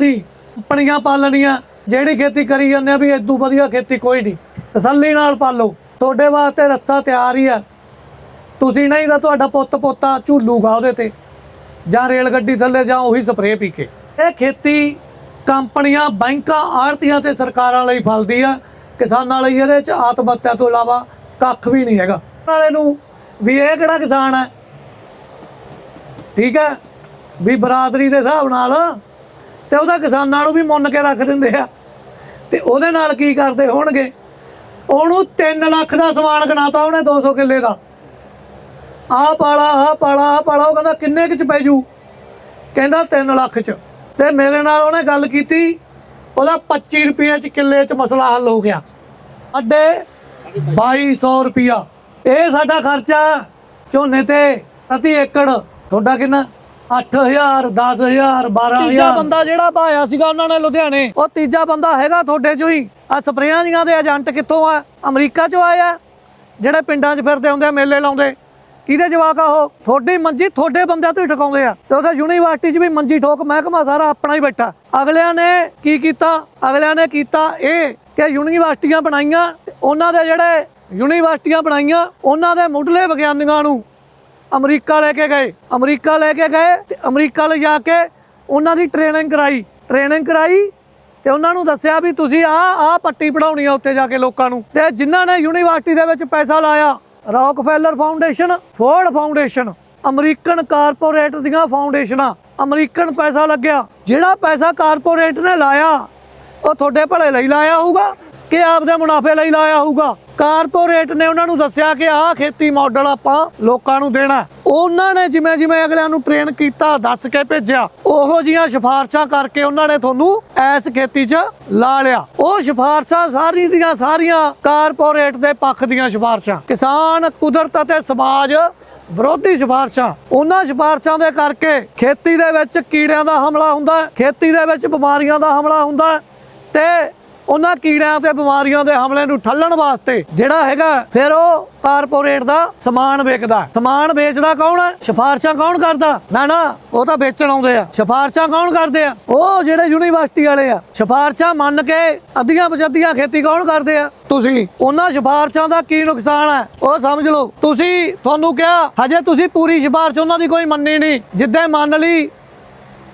ਸੀ ਕੰਪਨੀਆਂ ਪਾਲਣੀਆਂ, ਜਿਹੜੀ ਖੇਤੀ ਕਰੀ ਜਾਂਦੇ ਆ ਵੀ ਇਦੋਂ ਵਧੀਆ ਖੇਤੀ ਕੋਈ ਨਹੀਂ। ਤਸੱਲੀ ਨਾਲ ਪਾਲੋ, ਤੁਹਾਡੇ ਵਾਸਤੇ ਰੱਸਾ ਤਿਆਰ ਹੀ ਆ। ਤੁਸੀਂ ਨਹੀਂ ਤਾਂ ਤੁਹਾਡਾ ਪੁੱਤ ਪੋਤਾ ਝੂਲੂਗਾ ਉਹਦੇ ਤੇ, ਜਾਂ ਰੇਲ ਗੱਡੀ ਥੱਲੇ ਜਾਂ ਉਹੀ ਸਪਰੇਅ ਪੀ ਕੇ। ਇਹ ਖੇਤੀ ਕੰਪਨੀਆਂ, ਬੈਂਕਾਂ, ਆੜਤੀਆਂ ਤੇ ਸਰਕਾਰਾਂ ਲਈ ਫਲਦੀ ਆ। ਕਿਸਾਨਾਂ ਲਈ ਇਹਦੇ ਚ ਆਤਮ ਹੱਤਿਆ ਤੋਂ ਇਲਾਵਾ ਕੱਖ ਵੀ ਨਹੀਂ ਹੈਗਾ। ਨਾਲੇ ਨੂੰ ਵੀ ਇਹ ਕਿਹੜਾ ਕਿਸਾਨ ਹੈ ਠੀਕ ਹੈ ਵੀ ਬਰਾਦਰੀ ਦੇ ਹਿਸਾਬ ਨਾਲ ਤੇ ਉਹਦਾ ਕਿਸਾਨਾਂ ਨੂੰ ਵੀ ਮੁੰਨ ਕੇ ਰੱਖ ਦਿੰਦੇ ਆ। ਤੇ ਉਹਦੇ ਨਾਲ ਕੀ ਕਰਦੇ ਹੋਣਗੇ? ਉਹਨੂੰ 3 ਲੱਖ ਦਾ ਸਮਾਨ ਗਣਾਤਾ ਉਹਨੇ 200 ਕਿੱਲੇ ਦਾ। ਆਹ ਪਾਲਾ ਆਹ ਪਾਲਾ ਆਹ ਪਾਲਾ, ਉਹ ਕਹਿੰਦਾ ਕਿੰਨੇ ਕੁ ਚ ਪੈ ਜੂ? ਕਹਿੰਦਾ 3 ਲੱਖ ਚ। ਤੇ ਮੇਰੇ ਨਾਲ ਉਹਨੇ ਗੱਲ ਕੀਤੀ, ਉਹਦਾ 25 ਰੁਪਏ ਚ ਕਿੱਲੇ ਚ ਮਸਲਾ ਹੱਲ ਹੋ ਗਿਆ। ਅੱਡੇ 2200 ਰੁਪਿਆ ਇਹ ਸਾਡਾ ਖਰਚਾ ਝੋਨੇ ਤੇ ਪ੍ਰਤੀ ਏਕੜ। ਤੁਹਾਡਾ ਕਿੰਨਾ? 8000 10000 12000 ਤੀਜਾ ਬੰਦਾ ਜਿਹੜਾ ਭਾਇਆ ਸੀਗਾ ਉਹਨਾਂ ਨੇ ਲੁਧਿਆਣੇ। ਉਹ ਤੀਜਾ ਬੰਦਾ ਹੈਗਾ ਤੁਹਾਡੇ ਚੋਂ ਹੀ। ਆ ਸਪਰੇਆਂ ਦੀਆਂ ਦੇ ਏਜੰਟ ਕਿੱਥੋਂ ਆ? ਅਮਰੀਕਾ ਚੋਂ ਆਏ ਆ। ਜਿਹੜੇ ਪਿੰਡਾਂ 'ਚ ਫਿਰਦੇ ਹੁੰਦੇ ਆ ਮੇਲੇ ਲਾਉਂਦੇ। ਕਿਹਦੇ ਜਵਾਕ ਆ ਉਹ? ਤੁਹਾਡੀ ਮੰਜੀ ਤੁਹਾਡੇ ਬੰਦਿਆਂ ਤੋਂ ਹੀ ਠਕਾਉਂਦੇ ਆ। ਤੇ ਉੱਥੇ ਯੂਨੀਵਰਸਿਟੀ 'ਚ ਵੀ ਮੰਜੀ ਠੋਕ ਮਹਿਕਮਾ ਸਾਰਾ ਆਪਣਾ ਹੀ ਬੈਠਾ। ਅਗਲਿਆਂ ਨੇ ਕੀ ਕੀਤਾ? ਅਗਲਿਆਂ ਨੇ ਕੀਤਾ ਇਹ ਕਿ ਯੂਨੀਵਰਸਿਟੀਆਂ ਬਣਾਈਆਂ। ਉਹਨਾਂ ਦੇ ਜਿਹੜੇ ਯੂਨੀਵਰਸਿਟੀਆਂ ਬਣਾਈਆਂ ਉਹਨਾਂ ਦੇ ਮੁੱਢਲੇ ਵਿਗਿਆਨੀਆਂ ਨੂੰ ਅਮਰੀਕਾ ਲੈ ਕੇ ਗਏ। ਅਮਰੀਕਾ ਲੈ ਕੇ ਗਏ ਤੇ ਅਮਰੀਕਾ ਲੈ ਜਾ ਕੇ ਉਹਨਾਂ ਦੀ ਟ੍ਰੇਨਿੰਗ ਕਰਾਈ। ਟ੍ਰੇਨਿੰਗ ਕਰਾਈ ਤੇ ਉਹਨਾਂ ਨੂੰ ਦੱਸਿਆ ਵੀ ਤੁਸੀਂ ਆ ਆ ਪੱਟੀ ਪੜਾਉਣੀ ਆ ਉੱਥੇ ਜਾ ਕੇ ਲੋਕਾਂ ਨੂੰ। ਤੇ ਜਿਨ੍ਹਾਂ ਨੇ ਯੂਨੀਵਰਸਿਟੀ ਦੇ ਵਿੱਚ ਪੈਸਾ ਲਾਇਆ Rockefeller foundation Ford foundation American corporate ਦੀਆਂ ਫਾਊਂਡੇਸ਼ਨਾਂ ਅਮਰੀਕਨ ਪੈਸਾ ਲੱਗਿਆ। ਜਿਹੜਾ ਪੈਸਾ ਕਾਰਪੋਰੇਟ ਨੇ ਲਾਇਆ, ਉਹ ਤੁਹਾਡੇ ਭਲੇ ਲਈ ਲਾਇਆ ਹੋਊਗਾ ਕਿ ਆਪਦੇ ਮੁਨਾਫੇ ਲਈ ਲਾਇਆ ਹੋਊਗਾ? ਕਾਰਪੋਰੇਟ ਨੇ ਉਹਨਾਂ ਨੂੰ ਦੱਸਿਆ ਕਿ ਆਹ ਖੇਤੀ ਮਾਡਲ ਆਪਾਂ ਲੋਕਾਂ ਨੂੰ ਦੇਣਾ ਉਹਨਾਂ ਨੇ ਜਿਵੇਂ ਜਿਵੇਂ ਅਗਲਿਆਂ ਨੂੰ ਟ੍ਰੇਨ ਕੀਤਾ, ਦੱਸ ਕੇ ਭੇਜਿਆ, ਉਹੋ ਜੀਆਂ ਸਿਫਾਰਸ਼ਾਂ ਕਰਕੇ ਉਹਨਾਂ ਨੇ ਤੁਹਾਨੂੰ ਐਸ ਖੇਤੀ 'ਚ ਲਾ ਲਿਆ। ਉਹ ਸਿਫਾਰਸ਼ਾਂ ਸਾਰੀ ਦੀਆਂ ਸਾਰੀਆਂ ਕਾਰਪੋਰੇਟ ਦੇ ਪੱਖ ਦੀਆਂ ਸਿਫਾਰਸ਼ਾਂ। ਕਿਸਾਨ, ਕੁਦਰਤ ਅਤੇ ਸਮਾਜ ਵਿਰੋਧੀ ਸਿਫਾਰਸ਼ਾਂ। ਉਹਨਾਂ ਸਿਫਾਰਸ਼ਾਂ ਦੇ ਕਰਕੇ ਖੇਤੀ ਦੇ ਵਿੱਚ ਕੀੜਿਆਂ ਦਾ ਹਮਲਾ ਹੁੰਦਾ ਖੇਤੀ ਦੇ ਵਿੱਚ ਬਿਮਾਰੀਆਂ ਦਾ ਹਮਲਾ ਹੁੰਦਾ ਤੇ ਉਹਨਾਂ ਕੀੜਿਆਂ ਤੇ ਬਿਮਾਰੀਆਂ ਦੇ ਹਮਲੇ ਨੂੰ ਠੱਲਣ ਵਾਸਤੇ ਜਿਹੜਾ ਹੈਗਾ ਫਿਰ ਉਹ ਕਾਰਪੋਰੇਟ ਦਾ ਸਮਾਨ ਵੇਚਦਾ। ਸਮਾਨ ਵੇਚਦਾ ਕੌਣ? ਹੈ ਸਿਫਾਰਸ਼ਾਂ ਕੌਣ ਕਰਦਾ? ਨਾ ਨਾ ਉਹ ਤਾਂ ਵੇਚਣ ਆਉਂਦੇ ਆ। ਸਿਫਾਰਸ਼ਾਂ ਕੌਣ ਕਰਦੇ ਆ? ਉਹ ਜਿਹੜੇ ਯੂਨੀਵਰਸਿਟੀ ਵਾਲੇ ਆ। ਸਿਫਾਰਸ਼ਾਂ ਮੰਨ ਕੇ ਅੱਧੀਆਂ ਪਛੱਧੀਆਂ ਖੇਤੀ ਕੌਣ ਕਰਦੇ ਆ? ਤੁਸੀਂ। ਉਹਨਾਂ ਸਿਫਾਰਸ਼ਾਂ ਦਾ ਕੀ ਨੁਕਸਾਨ ਹੈ ਉਹ ਸਮਝ ਲਓ। ਤੁਸੀਂ ਤੁਹਾਨੂੰ ਕਿਹਾ ਹਜੇ ਤੁਸੀਂ ਪੂਰੀ ਸਿਫਾਰਸ਼ ਉਹਨਾਂ ਦੀ ਕੋਈ ਮੰਨੀ ਨਹੀਂ। ਜਿੱਦਾਂ ਮੰਨ ਲਈ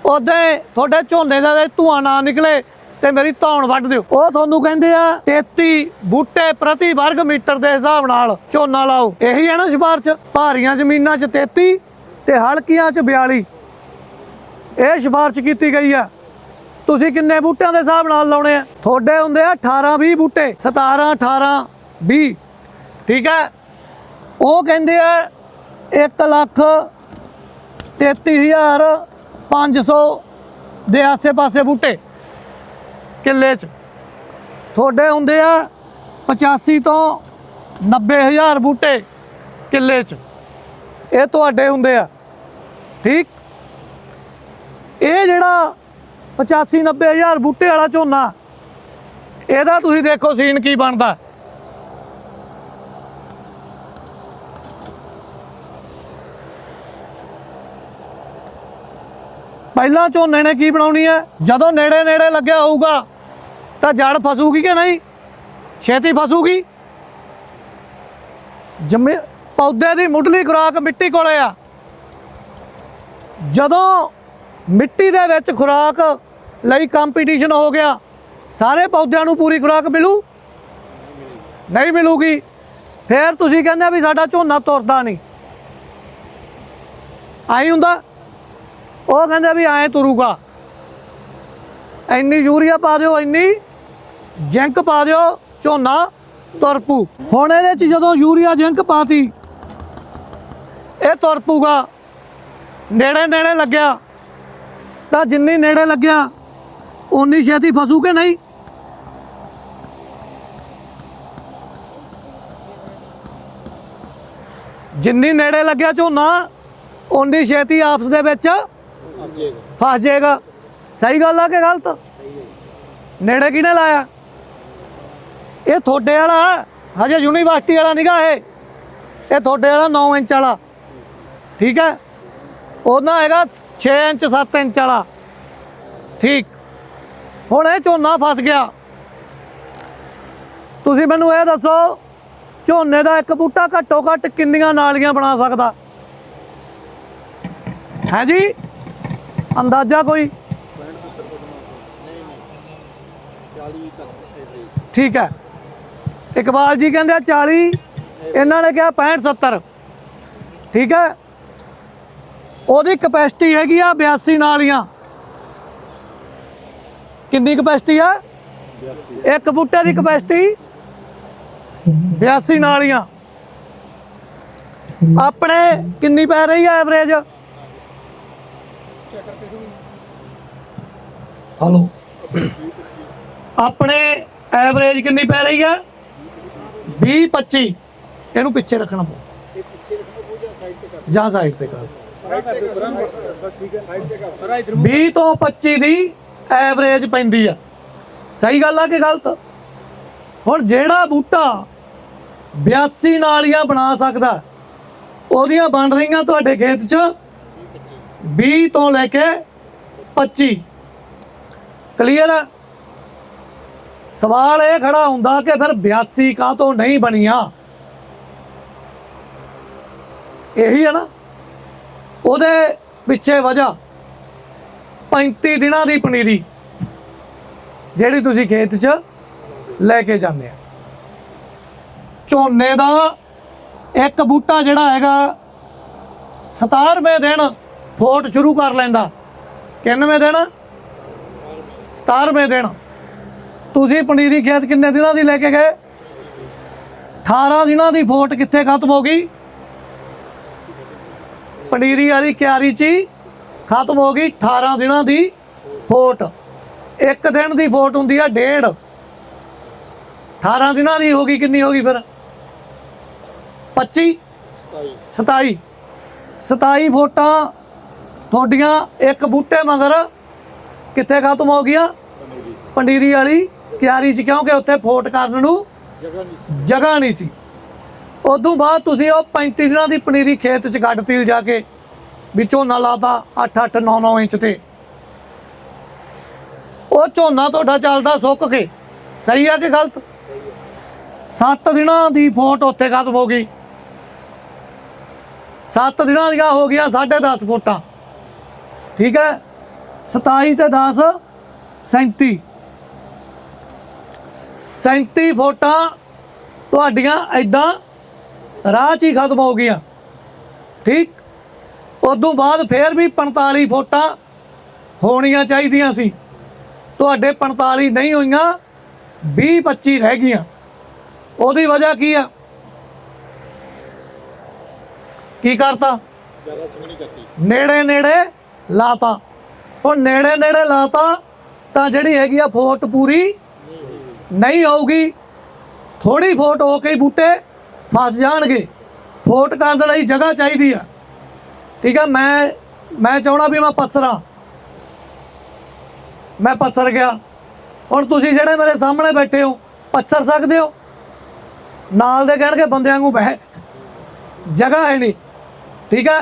ਉਹਦੇ ਤੁਹਾਡੇ ਝੋਨੇ ਦਾ ਧੂਆਂ ਨਾ ਨਿਕਲੇ ਤੇ ਮੇਰੀ ਧੌਣ ਵੱਢ ਦਿਓ। ਉਹ ਤੁਹਾਨੂੰ ਕਹਿੰਦੇ ਆ 33 ਬੂਟੇ ਪ੍ਰਤੀ ਵਰਗ ਮੀਟਰ ਦੇ ਹਿਸਾਬ ਨਾਲ ਝੋਨਾ ਲਾਓ। ਇਹੀ ਹੈ ਨਾ ਸਿਫਾਰਸ਼ ਭਾਰੀਆਂ ਜ਼ਮੀਨਾਂ 'ਚ 33 ਤੇ ਹਲਕੀਆਂ 'ਚ 42 ਇਹ ਸਿਫਾਰਸ਼ ਕੀਤੀ ਗਈ ਆ। ਤੁਸੀਂ ਕਿੰਨੇ ਬੂਟਿਆਂ ਦੇ ਹਿਸਾਬ ਨਾਲ ਲਾਉਣੇ ਆ? ਤੁਹਾਡੇ ਹੁੰਦੇ ਆ 18 20 ਬੂਟੇ 17 18 20 ਠੀਕ ਹੈ? ਉਹ ਕਹਿੰਦੇ ਆ 1 ਲੱਖ 33500 ਦੇ ਆਸੇ-ਪਾਸੇ ਬੂਟੇ। ਕਿੱਲੇ 'ਚ? ਤੁਹਾਡੇ ਹੁੰਦੇ ਆ 85 ਤੋਂ 90000 ਬੂਟੇ ਕਿੱਲੇ 'ਚ। ਇਹ ਤੁਹਾਡੇ ਹੁੰਦੇ ਆ। ਠੀਕ? ਇਹ ਜਿਹੜਾ 85 90000 ਬੂਟੇ ਵਾਲਾ ਝੋਨਾ, ਇਹਦਾ ਤੁਸੀਂ ਦੇਖੋ ਸੀਨ ਕੀ ਬਣਦਾ। ਪਹਿਲਾਂ ਝੋਨੇ ਨੇ ਕੀ ਬਣਾਉਣੀ ਹੈ? ਜਦੋਂ ਨੇੜੇ ਨੇੜੇ ਲੱਗਿਆ ਹੋਊਗਾ ਤਾਂ ਜੜ ਫਸੂਗੀ ਕਿ ਨਹੀਂ? ਛੇਤੀ ਫਸੂਗੀ? ਜੰਮੇ ਪੌਦੇ ਦੀ ਮੁੱਢਲੀ ਖੁਰਾਕ ਮਿੱਟੀ ਕੋਲੇ ਆ। ਜਦੋਂ ਮਿੱਟੀ ਦੇ ਵਿੱਚ ਖੁਰਾਕ ਲਈ ਕੰਪੀਟੀਸ਼ਨ ਹੋ ਗਿਆ, ਸਾਰੇ ਪੌਦਿਆਂ ਨੂੰ ਪੂਰੀ ਖੁਰਾਕ ਮਿਲੂ? ਨਹੀਂ ਮਿਲੂਗੀ। ਫਿਰ ਤੁਸੀਂ ਕਹਿੰਦੇ ਵੀ ਸਾਡਾ ਝੋਨਾ ਤੁਰਦਾ ਨਹੀਂ। ਆਈ ਹੁੰਦਾ। ਉਹ ਕਹਿੰਦੇ ਵੀ ਐਂ ਤੁਰੂਗਾ। ਇੰਨੀ ਯੂਰੀਆ ਪਾ ਦਿਓ, ਇੰਨੀ ਜਿੰਕ ਪਾ ਦਿਓ ਝੋਨਾ ਤੁਰਪੂ ਹੁਣ ਇਹਦੇ ਚ ਜਦੋਂ ਯੂਰੀਆ ਜਿੰਕ ਪਾਤੀ ਇਹ ਤੁਰਪੂਗਾ ਨੇੜੇ ਨੇੜੇ ਲੱਗਿਆ। ਤਾਂ ਜਿੰਨੀ ਨੇੜੇ ਲੱਗਿਆ ਉਨੀ ਛੇਤੀ ਫਸੂ ਕਿ ਨਹੀਂ? ਜਿੰਨੀ ਨੇੜੇ ਲੱਗਿਆ ਝੋਨਾ ਉਨੀ ਛੇਤੀ ਆਪਸ ਦੇ ਵਿੱਚ ਫਸ ਜਾਏਗਾ। ਸਹੀ ਗੱਲ ਆ ਕਿ ਗਲਤ? ਨੇੜੇ ਕਿਹਨੇ ਲਾਇਆ? ਇਹ ਤੁਹਾਡੇ ਵਾਲਾ। ਹਜੇ ਯੂਨੀਵਰਸਿਟੀ ਵਾਲਾ ਨਿਗਾ ਇਹ। ਇਹ ਤੁਹਾਡੇ ਵਾਲਾ 9 ਇੰਚ ਵਾਲਾ। ਠੀਕ ਹੈ? ਉਹਨਾਂ ਹੈਗਾ 6 ਇੰਚ 7 ਇੰਚ ਵਾਲਾ। ਠੀਕ। ਹੁਣ ਇਹ ਝੋਨਾ ਫਸ ਗਿਆ। ਤੁਸੀਂ ਮੈਨੂੰ ਇਹ ਦੱਸੋ ਝੋਨੇ ਦਾ ਇੱਕ ਬੂਟਾ ਘੱਟੋ ਘੱਟ ਕਿੰਨੀਆਂ ਨਾਲੀਆਂ ਬਣਾ ਸਕਦਾ? ਹੈ ਜੀ? ਅੰਦਾਜ਼ਾ ਕੋਈ? ਠੀਕ ਹੈ। ਇਕਬਾਲ ਜੀ ਕਹਿੰਦੇ ਆ 40 ਇਹਨਾਂ ਨੇ ਕਿਹਾ 65 70 ਠੀਕ ਹੈ? ਉਹਦੀ ਕਪੈਸਿਟੀ ਹੈਗੀ ਆ 82 ਨਾਲੀਆਂ ਕਿੰਨੀ ਕਪੈਸਿਟੀ ਆ? ਇੱਕ ਬੂਟੇ ਦੀ ਕਪੈਸਿਟੀ 82 ਨਾਲੀਆਂ ਆਪਣੇ ਕਿੰਨੀ ਪੈ ਰਹੀ ਆ ਐਵਰੇਜ ਹਲੋ ਆਪਣੇ ਐਵਰੇਜ ਕਿੰਨੀ ਪੈ ਰਹੀ ਆ? 20 25 ਇਹਨੂੰ ਪਿੱਛੇ ਰੱਖਣਾ ਪਊ। ਜਾਂ ਸਾਈਡ ਤੇ ਕਰ? 20 ਤੋਂ 25 ਦੀ ਐਵਰੇਜ ਪੈਂਦੀ ਆ। ਸਹੀ ਗੱਲ ਆ ਕਿ ਗਲਤ? ਹੁਣ ਜਿਹੜਾ ਬੂਟਾ 82 ਨਾਲੀਆਂ ਬਣਾ ਸਕਦਾ ਉਹਦੀਆਂ ਬਣ ਰਹੀਆਂ ਤੁਹਾਡੇ ਖੇਤ 'ਚ 20 ਤੋਂ ਲੈ ਕੇ 25 ਕਲੀਅਰ ਆ? ਸਵਾਲ ਇਹ ਖੜਾ ਹੁੰਦਾ ਕਿ ਫਿਰ 82 ਕਾਹ ਤੋਂ ਨਹੀਂ ਬਣੀਆਂ? ਇਹੀ ਹੈ ਨਾ? ਉਹਦੇ ਪਿੱਛੇ ਵਜ੍ਹਾ 35 ਦਿਨਾਂ ਦੀ ਪਨੀਰੀ, ਜਿਹੜੀ ਤੁਸੀਂ ਖੇਤ 'ਚ ਲੈ ਕੇ ਜਾਂਦੇ ਆ। ਝੋਨੇ ਦਾ ਇੱਕ ਬੂਟਾ ਜਿਹੜਾ ਹੈਗਾ 17ਵੇਂ ਦਿਨ ਫੋਟ ਸ਼ੁਰੂ ਕਰ ਲੈਂਦਾ। ਕਿੰਨਵੇਂ ਦਿਨ? 17ਵੇਂ ਦਿਨ। ਤੁਸੀਂ ਪਨੀਰੀ ਖੇਤ ਕਿੰਨੇ ਦਿਨਾਂ ਦੀ ਲੈ ਕੇ ਗਏ? 18 ਦਿਨਾਂ ਦੀ ਫੋਟ ਕਿੱਥੇ ਖਤਮ ਹੋ ਗਈ? ਪਨੀਰੀ ਵਾਲੀ ਕਿਆਰੀ 'ਚ ਹੀ ਖਤਮ ਹੋ ਗਈ 18 ਦਿਨਾਂ ਦੀ ਫੋਟ ਇੱਕ ਦਿਨ ਦੀ ਫੋਟ ਹੁੰਦੀ ਆ ਡੇਢ। 18 ਦਿਨਾਂ ਦੀ ਹੋ ਗਈ, ਕਿੰਨੀ ਹੋ ਗਈ ਫਿਰ? 25 27 27 ਫੋਟਾਂ ਤੁਹਾਡੀਆਂ ਇੱਕ ਬੂਟੇ ਮਗਰ ਕਿੱਥੇ ਖਤਮ ਹੋ ਗਈਆਂ? ਪੰਡੀਰੀ ਵਾਲੀ ਕਿਆਰੀ 'ਚ ਕਿਉਂਕਿ ਉੱਥੇ ਫੋਟ ਕਰਨ ਨੂੰ ਜਗ੍ਹਾ ਨਹੀਂ ਸੀ। ਉਦੋਂ ਬਾਅਦ ਤੁਸੀਂ ਉਹ 35 ਦਿਨਾਂ ਦੀ ਪਨੀਰੀ ਖੇਤ 'ਚ ਗੱਡ ਪੀਲ ਜਾ ਕੇ ਵੀ ਝੋਨਾ ਲਾਤਾ 8 8 9 9 ਇੰਚ ਤੇ। ਉਹ ਝੋਨਾ ਤੁਹਾਡਾ ਚੱਲਦਾ ਸੁੱਕ ਕੇ। ਸਹੀ ਆ ਕਿ ਗਲਤ? 7 ਦਿਨਾਂ ਦੀ ਫੋਟ ਉੱਥੇ ਖਤਮ ਹੋ ਗਈ। 7 ਦਿਨਾਂ ਦੀਆਂ ਹੋ ਗਈਆਂ 10.5 ਫੋਟਾਂ। ਠੀਕ ਹੈ? 27 ਤੇ 10 37 37 ਫੋਟਾਂ ਤੁਹਾਡੀਆਂ ਐਦਾਂ ਰਾਹ 'ਚ ਹੀ ਖਤਮ ਹੋ ਗਈਆਂ। ਠੀਕ? ਉਦੋਂ ਬਾਅਦ ਫੇਰ ਵੀ 45 ਫੋਟਾਂ ਹੋਣੀਆਂ ਚਾਹੀਦੀਆਂ ਸੀ। ਤੁਹਾਡੇ 45 ਨਹੀਂ ਹੋਈਆਂ 20 25 ਰਹਿ ਗਈਆਂ। ਉਹਦੀ ਵਜ੍ਹਾ ਕੀ ਆ? ਕੀ ਕਰਤਾ? ਨੇੜੇ ਨੇੜੇ ਲਾਤਾ। ਉਹ ਨੇੜੇ ਨੇੜੇ ਲਾਤਾ ਤਾਂ ਜਿਹੜੀ ਹੈਗੀ ਆ ਫੋਟ ਪੂਰੀ ਨਹੀਂ ਹੋਊਗੀ ਥੋੜੀ ਫੋਟ ਹੋ ਕੇ ਬੂਟੇ ਫਸ ਜਾਣਗੇ। ਫੋਟ ਕਰਨ ਲਈ ਜਗ੍ਹਾ ਚਾਹੀਦੀ ਆ। ਠੀਕ ਆ, ਮੈਂ ਮੈਂ ਚਾਹਣਾ ਵੀ ਮੈਂ ਪਸਰਾਂ। ਮੈਂ ਪਸਰ ਗਿਆ। ਹੁਣ ਤੁਸੀਂ ਜਿਹੜੇ ਮੇਰੇ ਸਾਹਮਣੇ ਬੈਠੇ ਹੋ, ਪਸਰ ਸਕਦੇ ਹੋ? ਨਾਲ ਦੇ ਕਹਿਣਗੇ ਬੰਦਿਆਂ ਨੂੰ ਬਹਿ। ਜਗ੍ਹਾ ਹੈ ਨਹੀਂ। ਠੀਕ ਹੈ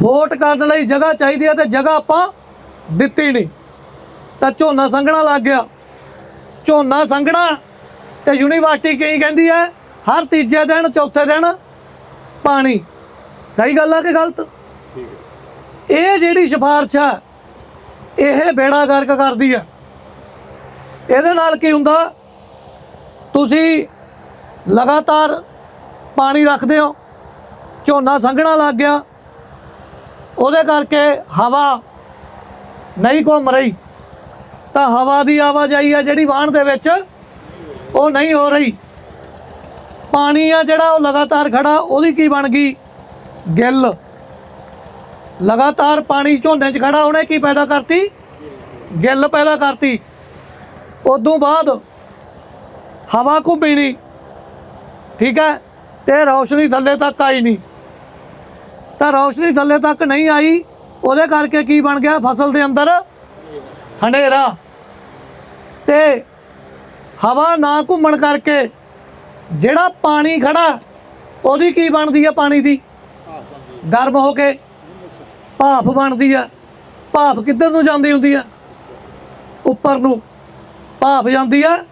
ਫੋਟ ਕਰਨ ਲਈ ਜਗ੍ਹਾ ਚਾਹੀਦੀ ਹੈ ਤੇ ਜਗ੍ਹਾ ਆਪਾਂ ਦਿੱਤੀ ਨਹੀਂ। ਤਾਂ ਝੋਨਾ ਸੰਘਣਾ ਲੱਗ ਗਿਆ। ਝੋਨਾ ਸੰਘਣਾ ਤੇ ਯੂਨੀਵਰਸਿਟੀ ਕੀ ਕਹਿੰਦੀ ਹੈ? ਹਰ ਤੀਜੇ ਦਿਨ ਚੌਥੇ ਦਿਨ ਪਾਣੀ। ਸਹੀ ਗੱਲ ਆ ਕਿ ਗਲਤ? ਇਹ ਜਿਹੜੀ ਸਿਫਾਰਿਸ਼ ਆ ਇਹ ਬੇੜਾ ਗਰਕ ਕਰਦੀ ਆ। ਇਹਦੇ ਨਾਲ ਕੀ ਹੁੰਦਾ? ਤੁਸੀਂ ਲਗਾਤਾਰ ਪਾਣੀ ਰੱਖਦੇ ਹੋ ਝੋਨਾ ਸੰਘਣਾ ਲੱਗ ਗਿਆ। ਉਹਦੇ ਕਰਕੇ ਹਵਾ ਨਹੀਂ ਘੁੰਮ ਰਹੀ। ਤਾਂ ਹਵਾ ਦੀ ਆਵਾਜਾਈ ਆ ਜਿਹੜੀ ਵਾਹਣ ਦੇ ਵਿੱਚ, ਉਹ ਨਹੀਂ ਹੋ ਰਹੀ। ਪਾਣੀ ਆ ਜਿਹੜਾ, ਉਹ ਲਗਾਤਾਰ ਖੜਾ, ਉਹਦੀ ਕੀ ਬਣ ਗਈ? ਗਿੱਲ। ਲਗਾਤਾਰ ਪਾਣੀ ਝੋਨੇ 'ਚ ਖੜਾ, ਉਹਨੇ ਕੀ ਪੈਦਾ ਕਰਤੀ? ਗਿੱਲ ਪੈਦਾ ਕਰਤੀ। ਉਦੋਂ ਬਾਅਦ ਹਵਾ ਘੁੰਮੀ ਨਹੀਂ। ਠੀਕ ਹੈ? ਤੇ ਰੌਸ਼ਨੀ ਥੱਲੇ ਤੱਕ ਆਈ ਨਹੀਂ। ਤਾਂ ਰੌਸ਼ਨੀ ਥੱਲੇ ਤੱਕ ਨਹੀਂ ਆਈ, ਉਹਦੇ ਕਰਕੇ ਕੀ ਬਣ ਗਿਆ? ਫਸਲ ਦੇ ਅੰਦਰ ਹਨੇਰਾ। ਤੇ ਹਵਾ ਨਾ ਘੁੰਮਣ ਕਰਕੇ ਜਿਹੜਾ ਪਾਣੀ ਖੜਾ, ਉਹਦੀ ਕੀ ਬਣਦੀ ਆ ਪਾਣੀ ਦੀ? ਗਰਮ ਹੋ ਕੇ ਭਾਫ ਬਣਦੀ ਆ। ਭਾਫ ਕਿੱਧਰ ਨੂੰ ਜਾਂਦੀ ਹੁੰਦੀ ਆ? ਉੱਪਰ ਨੂੰ। ਭਾਫ ਜਾਂਦੀ ਆ,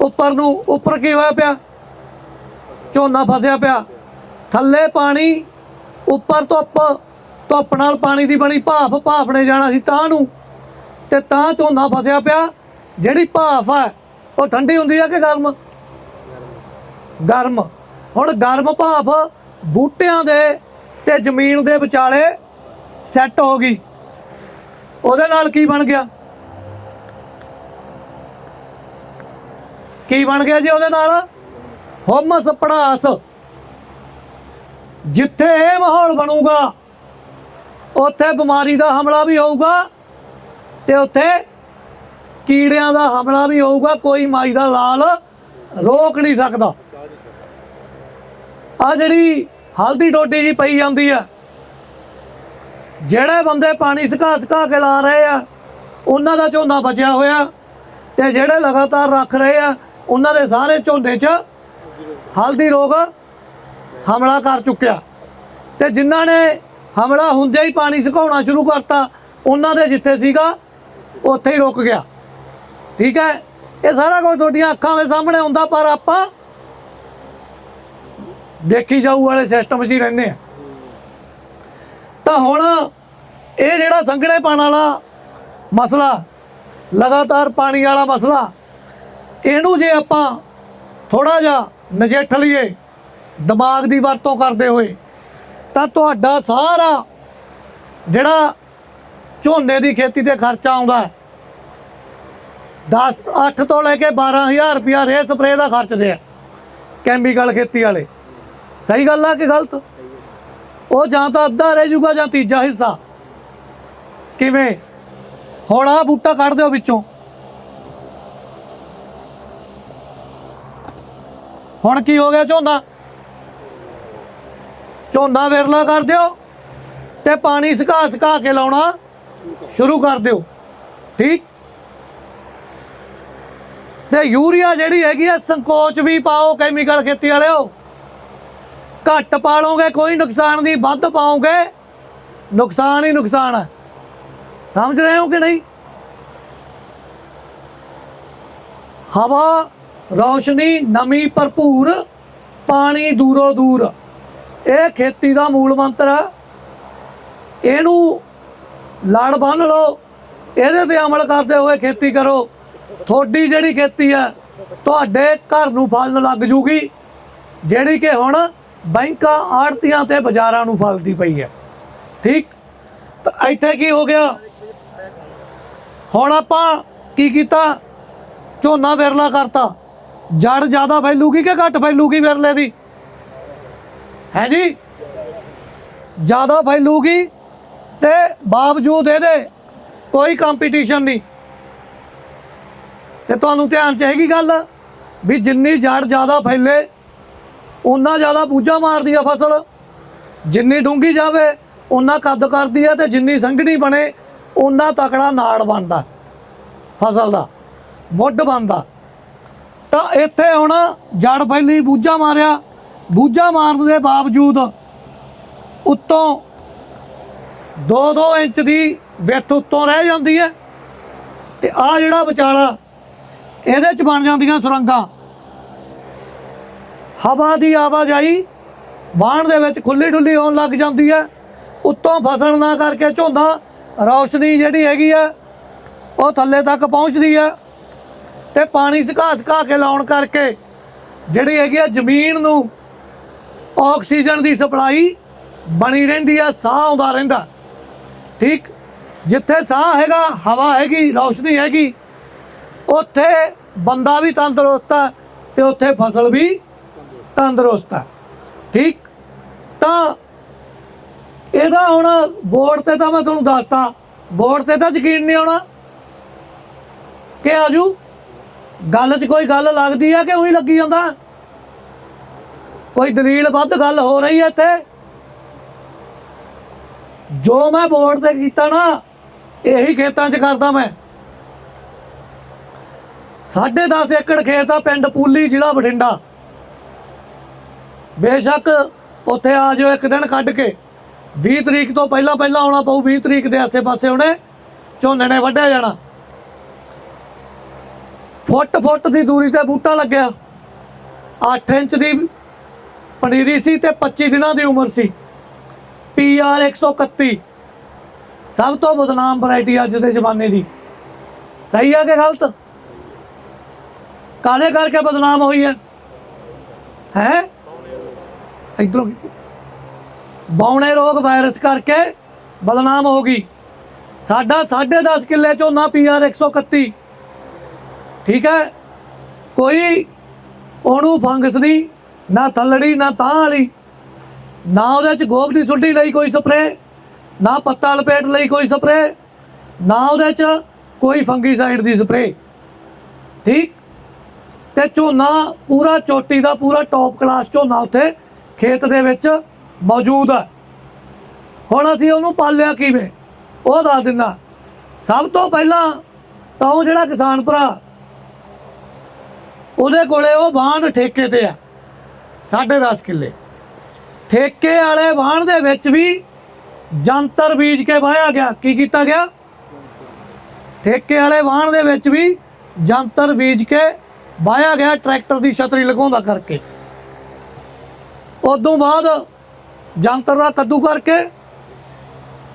ਉੱਪਰ ਨੂੰ। ਉੱਪਰ ਕੀ ਹੋਇਆ ਪਿਆ? ਝੋਨਾ ਫਸਿਆ ਪਿਆ। ਥੱਲੇ ਪਾਣੀ, ਉੱਪਰ ਧੁੱਪ। ਧੁੱਪ ਨਾਲ ਪਾਣੀ ਦੀ ਬਣੀ ਭਾਫ। ਭਾਫ ਨੇ ਜਾਣਾ ਸੀ ਤਾਂ ਨੂੰ। ਤੇ ਤਾਂ ਝੋਨਾ ਫਸਿਆ ਪਿਆ। ਜਿਹੜੀ ਭਾਫ ਆ, ਉਹ ਠੰਡੀ ਹੁੰਦੀ ਆ ਕਿ ਗਰਮ? ਗਰਮ। ਹੁਣ ਗਰਮ ਭਾਫ ਬੂਟਿਆਂ ਦੇ ਤੇ ਜ਼ਮੀਨ ਦੇ ਵਿਚਾਲੇ ਸੈੱਟ ਹੋ ਗਈ। ਉਹਦੇ ਨਾਲ ਕੀ ਬਣ ਗਿਆ? ਕੀ ਬਣ ਗਿਆ ਜੀ ਉਹਦੇ ਨਾਲ? ਹਮਸ ਪੜਾਸ। ਜਿੱਥੇ ਇਹ ਮਾਹੌਲ ਬਣੂਗਾ, ਉੱਥੇ ਬਿਮਾਰੀ ਦਾ ਹਮਲਾ ਵੀ ਹੋਊਗਾ ਤੇ ਉੱਥੇ ਕੀੜਿਆਂ ਦਾ ਹਮਲਾ ਵੀ ਹੋਊਗਾ, ਕੋਈ ਮਾਈ ਦਾ ਲਾਲ ਰੋਕ ਨਹੀਂ ਸਕਦਾ। ਆ ਜਿਹੜੀ ਹਲਦੀ ਡੋਡੀ ਜੀ ਪਈ ਜਾਂਦੀ ਆ, ਜਿਹੜੇ ਬੰਦੇ ਪਾਣੀ ਸੁਕਾ ਸੁਕਾ ਕੇ ਲਾ ਰਹੇ ਆ, ਉਹਨਾਂ ਦਾ ਝੋਨਾ ਬਚਿਆ ਹੋਇਆ ਤੇ ਜਿਹੜੇ ਲਗਾਤਾਰ ਰੱਖ ਰਹੇ ਆ, ਉਹਨਾਂ ਦੇ ਸਾਰੇ ਝੋਨੇ 'ਚ ਹਲਦੀ ਰੋਗ ਹਮਲਾ ਕਰ ਚੁੱਕਿਆ। ਤੇ ਜਿਨ੍ਹਾਂ ਨੇ ਹਮਲਾ ਹੁੰਦਿਆਂ ਹੀ ਪਾਣੀ ਸੁਕਾਉਣਾ ਸ਼ੁਰੂ ਕਰਤਾ, ਉਹਨਾਂ ਦੇ ਜਿੱਥੇ ਸੀਗਾ, ਉੱਥੇ ਹੀ ਰੁਕ ਗਿਆ। ਠੀਕ ਹੈ? ਇਹ ਸਾਰਾ ਕੁਝ ਤੁਹਾਡੀਆਂ ਅੱਖਾਂ ਦੇ ਸਾਹਮਣੇ ਹੁੰਦਾ, ਪਰ ਆਪਾਂ ਦੇਖੀ ਜਾਊ ਵਾਲੇ ਸਿਸਟਮ 'ਚ ਹੀ ਰਹਿੰਦੇ ਆ ਤਾਂ ਹੁਣ ਇਹ ਜਿਹੜਾ ਸੰਘਣੇ ਪਾਣ ਵਾਲਾ ਮਸਲਾ, ਲਗਾਤਾਰ ਪਾਣੀ ਵਾਲਾ ਮਸਲਾ, ਇਹਨੂੰ ਜੇ ਆਪਾਂ ਥੋੜਾ ਜਿਹਾ ਨਜਿੱਠ ਲਈਏ, ਦਿਮਾਗ ਦੀ ਵਰਤੋਂ ਕਰਦੇ ਹੋਏ, ਤਾਂ ਤੁਹਾਡਾ ਸਾਰਾ ਜਿਹੜਾ ਝੋਨੇ ਦੀ ਖੇਤੀ ਤੇ ਖਰਚਾ ਆਉਂਦਾ 10 8 ਤੋਂ ਲੈ ਕੇ 12000 ਰੁਪਿਆ ਰੇ ਸਪਰੇ ਦਾ ਖਰਚਦੇ ਆ। ਕੈਮੀਕਲ ਖੇਤੀ ਵਾਲੇ। ਸਹੀ ਗੱਲ ਆ ਕਿ ਗਲਤ? ਉਹ ਜਾਂ ਤਾਂ ਅੱਧਾ ਰਹਿ ਜਾਊਗਾ ਜਾਂ ਤੀਜਾ ਹਿੱਸਾ। ਕਿਵੇਂ? ਹੁਣ ਆਹ ਬੂਟਾ ਕੱਢ ਦਿਓ ਵਿੱਚੋਂ। ਹੁਣ ਕੀ ਹੋ ਗਿਆ ਝੋਨਾ? ਝੋਨਾ ਵਿਰਲਾ ਕਰ ਦਿਓ ਤੇ ਪਾਣੀ ਸੁਕਾ ਸੁਕਾ ਕੇ ਲਾਉਣਾ ਸ਼ੁਰੂ ਕਰ ਦਿਓ। ਠੀਕ? ਤੇ ਯੂਰੀਆ ਜਿਹੜੀ ਹੈਗੀ ਆ, ਸੰਕੋਚ ਵੀ ਪਾਓ ਕੈਮੀਕਲ ਖੇਤੀ ਵਾਲਿਓ। ਘੱਟ ਪਾਲੋਗੇ, ਕੋਈ ਨੁਕਸਾਨ ਨਹੀਂ, ਵੱਧ ਪਾਓਗੇ, ਨੁਕਸਾਨ ਹੀ ਨੁਕਸਾਨ ਹੈ ਸਮਝ ਰਹੇ ਹੋ ਕਿ ਨਹੀਂ? ਹਵਾ ਰੌਸ਼ਨੀ ਨਮੀ ਭਰਪੂਰ, ਪਾਣੀ ਦੂਰੋਂ ਦੂਰ। ਇਹ ਖੇਤੀ ਦਾ ਮੂਲ ਮੰਤਰ ਹੈ ਇਹਨੂੰ ਲੜ ਬੰਨ ਲਓ। ਇਹਦੇ ਤੇ ਅਮਲ ਕਰਦੇ ਹੋਏ ਖੇਤੀ ਕਰੋ। ਤੁਹਾਡੀ ਜਿਹੜੀ ਖੇਤੀ ਹੈ ਤੁਹਾਡੇ ਘਰ ਨੂੰ ਫਲਣ ਲੱਗ ਜੂਗੀ, ਜਿਹੜੀ ਕਿ ਹੁਣ ਬੈਂਕਾਂ ਆੜਤੀਆਂ ਤੇ ਬਾਜ਼ਾਰਾਂ ਨੂੰ ਫਲਦੀ ਪਈ ਹੈ ਠੀਕ? ਤਾਂ ਇੱਥੇ ਕੀ ਹੋ ਗਿਆ? ਹੁਣ ਆਪਾਂ ਕੀ ਕੀਤਾ? ਝੋਨਾ ਵਿਰਲਾ ਕਰਤਾ। ਜੜ ਜ਼ਿਆਦਾ ਫੈਲੂਗੀ ਕਿ ਘੱਟ ਫੈਲੂਗੀ ਵਿਰਲੇ ਦੀ? ਹੈ ਜੀ? ਜ਼ਿਆਦਾ ਫੈਲੂਗੀ ਤੇ ਬਾਵਜੂਦ ਇਹਦੇ ਕੋਈ ਕੰਪੀਟੀਸ਼ਨ ਨਹੀਂ। ਤੇ ਤੁਹਾਨੂੰ ਧਿਆਨ ਚ ਹੈਗੀ ਗੱਲ? ਵੀ ਜਿੰਨੀ ਜੜ ਜ਼ਿਆਦਾ ਫੈਲੇ ਉਨਾ ਜ਼ਿਆਦਾ ਬੂਝਾ ਮਾਰਦੀ ਆ ਫਸਲ। ਜਿੰਨੀ ਡੂੰਗੀ ਜਾਵੇ ਉਨਾ ਕੱਦ ਕਰਦੀ ਆ ਤੇ ਜਿੰਨੀ ਸੰਘਣੀ ਬਣੇ ਉਨਾ ਤਕੜਾ ਨਾੜ ਬਣਦਾ ਫਸਲ ਦਾ, ਮੁੱਢ ਬਣਦਾ। ਤਾਂ ਇੱਥੇ ਹੁਣ ਜੜ ਫੈਲੀ, ਬੂਝਾ ਮਾਰਿਆ। ਬੂਝਾ ਮਾਰਨ ਦੇ ਬਾਵਜੂਦ ਉੱਤੋਂ 2-2 ਇੰਚ ਦੀ ਵਿੱਥ ਉੱਤੋਂ ਰਹਿ ਜਾਂਦੀ ਹੈ। ਤੇ ਆ ਜਿਹੜਾ ਵਿਚਾਲਾ ਇਹਦੇ ਚ ਬਣ ਜਾਂਦੀਆਂ ਸੁਰੰਗਾਂ। ਹਵਾ ਦੀ ਆਵਾਜਾਈ ਵਾਹਣ ਦੇ ਵਿੱਚ ਖੁੱਲੀ ਡੁੱਲੀ ਹੋਣ ਲੱਗ ਜਾਂਦੀ ਹੈ। ਉੱਤੋਂ ਫਸਲ ਨਾ ਕਰਕੇ ਝੋਨਾ ਰੌਸ਼ਨੀ ਜਿਹੜੀ ਹੈਗੀ ਆ ਉਹ ਥੱਲੇ ਤੱਕ ਪਹੁੰਚਦੀ ਹੈ ਤੇ ਪਾਣੀ ਸੁਕਾ ਸੁਕਾ ਕੇ ਲਾਉਣ ਕਰਕੇ ਜਿਹੜੀ ਹੈਗੀ ਆ ਜ਼ਮੀਨ ਨੂੰ ਆਕਸੀਜਨ ਦੀ ਸਪਲਾਈ ਬਣੀ ਰਹਿੰਦੀ ਆ ਸਾਹ ਆਉਂਦਾ ਰਹਿੰਦਾ। ਠੀਕ? ਜਿੱਥੇ ਸਾਹ ਹੈਗਾ, ਹਵਾ ਹੈਗੀ, ਰੌਸ਼ਨੀ ਹੈਗੀ ਉੱਥੇ ਬੰਦਾ ਵੀ ਤੰਦਰੁਸਤ ਹੈ ਤੇ ਉੱਥੇ ਫਸਲ ਵੀ ਤੰਦਰੁਸਤ ਹੈ ਠੀਕ? ਤਾਂ ਇਹਦਾ ਹੁਣ ਬੋਰਡ ਤੇ ਤਾਂ ਮੈਂ ਤੁਹਾਨੂੰ ਦੱਸਤਾ, ਬੋਰਡ ਤੇ ਤਾਂ ਯਕੀਨ ਨਹੀਂ ਆਉਣਾ ਕਿ ਆਜੂ, ਗੱਲ 'ਚ ਕੋਈ ਗੱਲ ਲੱਗਦੀ ਆ ਕਿ ਉਹੀ ਲੱਗੀ ਜਾਂਦਾ? ਕੋਈ ਦਲੀਲ ਵੱਧ ਗੱਲ ਹੋ ਰਹੀ ਹੈ ਇੱਥੇ? ਜੋ ਮੈਂ ਬੋਰਡ ਤੇ ਕੀਤਾ ਨਾ, ਇਹੀ ਖੇਤਾਂ 'ਚ ਕਰਦਾ ਮੈਂ। 10.5 ਏਕੜ ਖੇਤ ਆ ਪਿੰਡ ਪੂਲੀ, ਜ਼ਿਲ੍ਹਾ ਬਠਿੰਡਾ। ਬੇਸ਼ੱਕ ਉੱਥੇ ਆ ਜਾਓ ਇੱਕ ਦਿਨ ਕੱਢ ਕੇ। 20 ਤਰੀਕ ਤੋਂ ਪਹਿਲਾਂ ਪਹਿਲਾਂ ਆਉਣਾ ਪਊ 20 ਤਰੀਕ ਦੇ ਆਸੇ-ਪਾਸੇ ਉਹਨੇ ਝੋਨੇ ਨੇ ਵੱਢਿਆ ਜਾਣਾ। ਫੁੱਟ ਫੁੱਟ ਦੀ ਦੂਰੀ ਤੇ ਬੂਟਾ ਲੱਗਿਆ। 8 ਇੰਚ ਦੀ ਪਨੀਰੀ ਸੀ ਤੇ 25 ਦਿਨਾਂ ਦੀ ਉਮਰ ਸੀ। ਪੀਆਰ 131 ਸਭ ਤੋਂ ਬਦਨਾਮ ਵੈਰਾਈਟੀ ਅੱਜ ਦੇ ਜ਼ਮਾਨੇ ਦੀ। ਸਹੀ ਆ ਕਿ ਗਲਤ? ਕਾਲੇ ਕਰਕੇ ਬਦਨਾਮ ਹੋਈ ਹੈ। ਹੈ? ਇਧਰੋਂ ਬੌਣੇ ਰੋਗ ਵਾਇਰਸ ਕਰਕੇ ਬਦਨਾਮ ਹੋ ਗਈ। ਸਾਡਾ 10.5 ਕਿੱਲੇ ਝੋਨਾ ਪੀਆਰ 131 ਠੀਕ ਹੈ? ਕੋਈ ਉਹਨੂੰ ਫੰਗਸ ਦੀ ਨਾ ਥੱਲੜੀ, ਨਾ ਤਾਂ ਵਾਲੀ। ਨਾ ਉਹਦੇ ਚ ਗੋਬ ਦੀ ਸੁੱਟੀ ਲਈ ਕੋਈ ਸਪਰੇ ਨਾ ਪੱਤਾ ਲਪੇਟ ਲਈ ਕੋਈ ਸਪਰੇ ਨਾ ਉਹਦੇ ਚ ਕੋਈ ਫੰਗੀਸਾਈਡ ਦੀ ਸਪਰੇ ਠੀਕ? ਤੇ ਝੋਨਾ ਪੂਰਾ ਚੋਟੀ ਦਾ, ਪੂਰਾ ਟੌਪ ਕਲਾਸ ਝੋਨਾ ਉੱਥੇ ਖੇਤ ਦੇ ਵਿੱਚ ਮੌਜੂਦ ਹੈ ਹੁਣ ਅਸੀਂ ਉਹਨੂੰ ਪਾਲਿਆ ਕਿਵੇਂ? ਉਹ ਦੱਸ ਦਿੰਦਾ। ਸਭ ਤੋਂ ਪਹਿਲਾਂ ਤਾਂ ਉਹ ਜਿਹੜਾ ਕਿਸਾਨ ਭਰਾ, ਉਹਦੇ ਕੋਲੇ ਉਹ ਵਾਹਣ ਠੇਕੇ ਤੇ ਆ 10.5 ਕਿੱਲੇ। ਠੇਕੇ ਵਾਲੇ ਵਾਹਣ ਦੇ ਵਿੱਚ ਵੀ ਜੰਤਰ ਬੀਜ ਕੇ ਵਾਹਿਆ ਗਿਆ। ਕੀ ਕੀਤਾ ਗਿਆ? ਠੇਕੇ ਵਾਲੇ ਵਾਹਣ ਦੇ ਵਿੱਚ ਵੀ ਜੰਤਰ ਬੀਜ ਕੇ ਵਾਹਿਆ ਗਿਆ ਟਰੈਕਟਰ ਦੀ ਛਤਰੀ ਲਗਾਉਂਦਾ ਕਰਕੇ। ਉਦੋਂ ਬਾਅਦ ਜੰਤਰ ਦਾ ਕੱਦੂ ਕਰਕੇ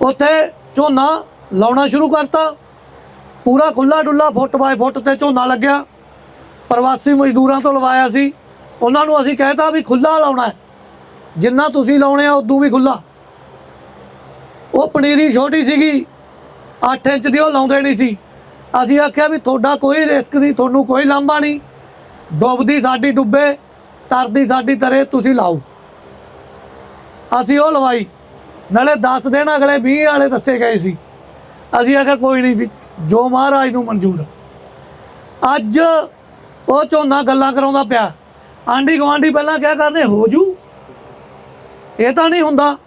ਉੱਥੇ ਝੋਨਾ ਲਾਉਣਾ ਸ਼ੁਰੂ ਕਰਤਾ। ਪੂਰਾ ਖੁੱਲਾ ਡੁੱਲਾ ਫੁੱਟ ਬਾਏ ਫੁੱਟ ਤੇ ਝੋਨਾ ਲੱਗਿਆ। ਪ੍ਰਵਾਸੀ ਮਜ਼ਦੂਰਾਂ ਤੋਂ ਲਵਾਇਆ ਸੀ। ਉਹਨਾਂ ਨੂੰ ਅਸੀਂ ਕਹਿਤਾ ਵੀ ਖੁੱਲਾ ਲਾਉਣਾ ਜਿੰਨਾ ਤੁਸੀਂ ਲਾਉਣੇ ਆ, ਉਦੋਂ ਵੀ ਖੁੱਲਾ ਉਹ ਪਨੀਰੀ ਛੋਟੀ ਸੀਗੀ 8 ਇੰਚ ਦੀ ਉਹ ਲਾਉਂਦੇ ਨਹੀਂ ਸੀ। ਅਸੀਂ ਆਖਿਆ ਵੀ ਤੁਹਾਡਾ ਕੋਈ ਰਿਸਕ ਨਹੀਂ, ਤੁਹਾਨੂੰ ਕੋਈ ਲਾਂਭਾ ਨਹੀਂ। ਡੁੱਬਦੀ ਸਾਡੀ ਡੁੱਬੇ, ਤਰਦੀ ਸਾਡੀ ਤਰੇ, ਤੁਸੀਂ ਲਾਓ। ਅਸੀਂ ਉਹ ਲਵਾਈ। ਨਾਲੇ 10 ਦਿਨ ਅਗਲੇ 20 ਵਾਲੇ ਦੱਸੇ ਗਏ ਸੀ। ਅਸੀਂ ਆਖਿਆ ਕੋਈ ਨਹੀਂ ਜੋ ਮਹਾਰਾਜ ਨੂੰ ਮਨਜ਼ੂਰ ਅੱਜ ਉਹ ਝੋਨਾ ਗੱਲਾਂ ਕਰਾਉਂਦਾ ਪਿਆ। ਆਂਢੀ ਗੁਆਂਢੀ ਪਹਿਲਾਂ ਕਿਆ ਕਰਨੇ, ਹੋ ਜੂ। ਇਹ ਤਾਂ ਨਹੀਂ ਹੁੰਦਾ।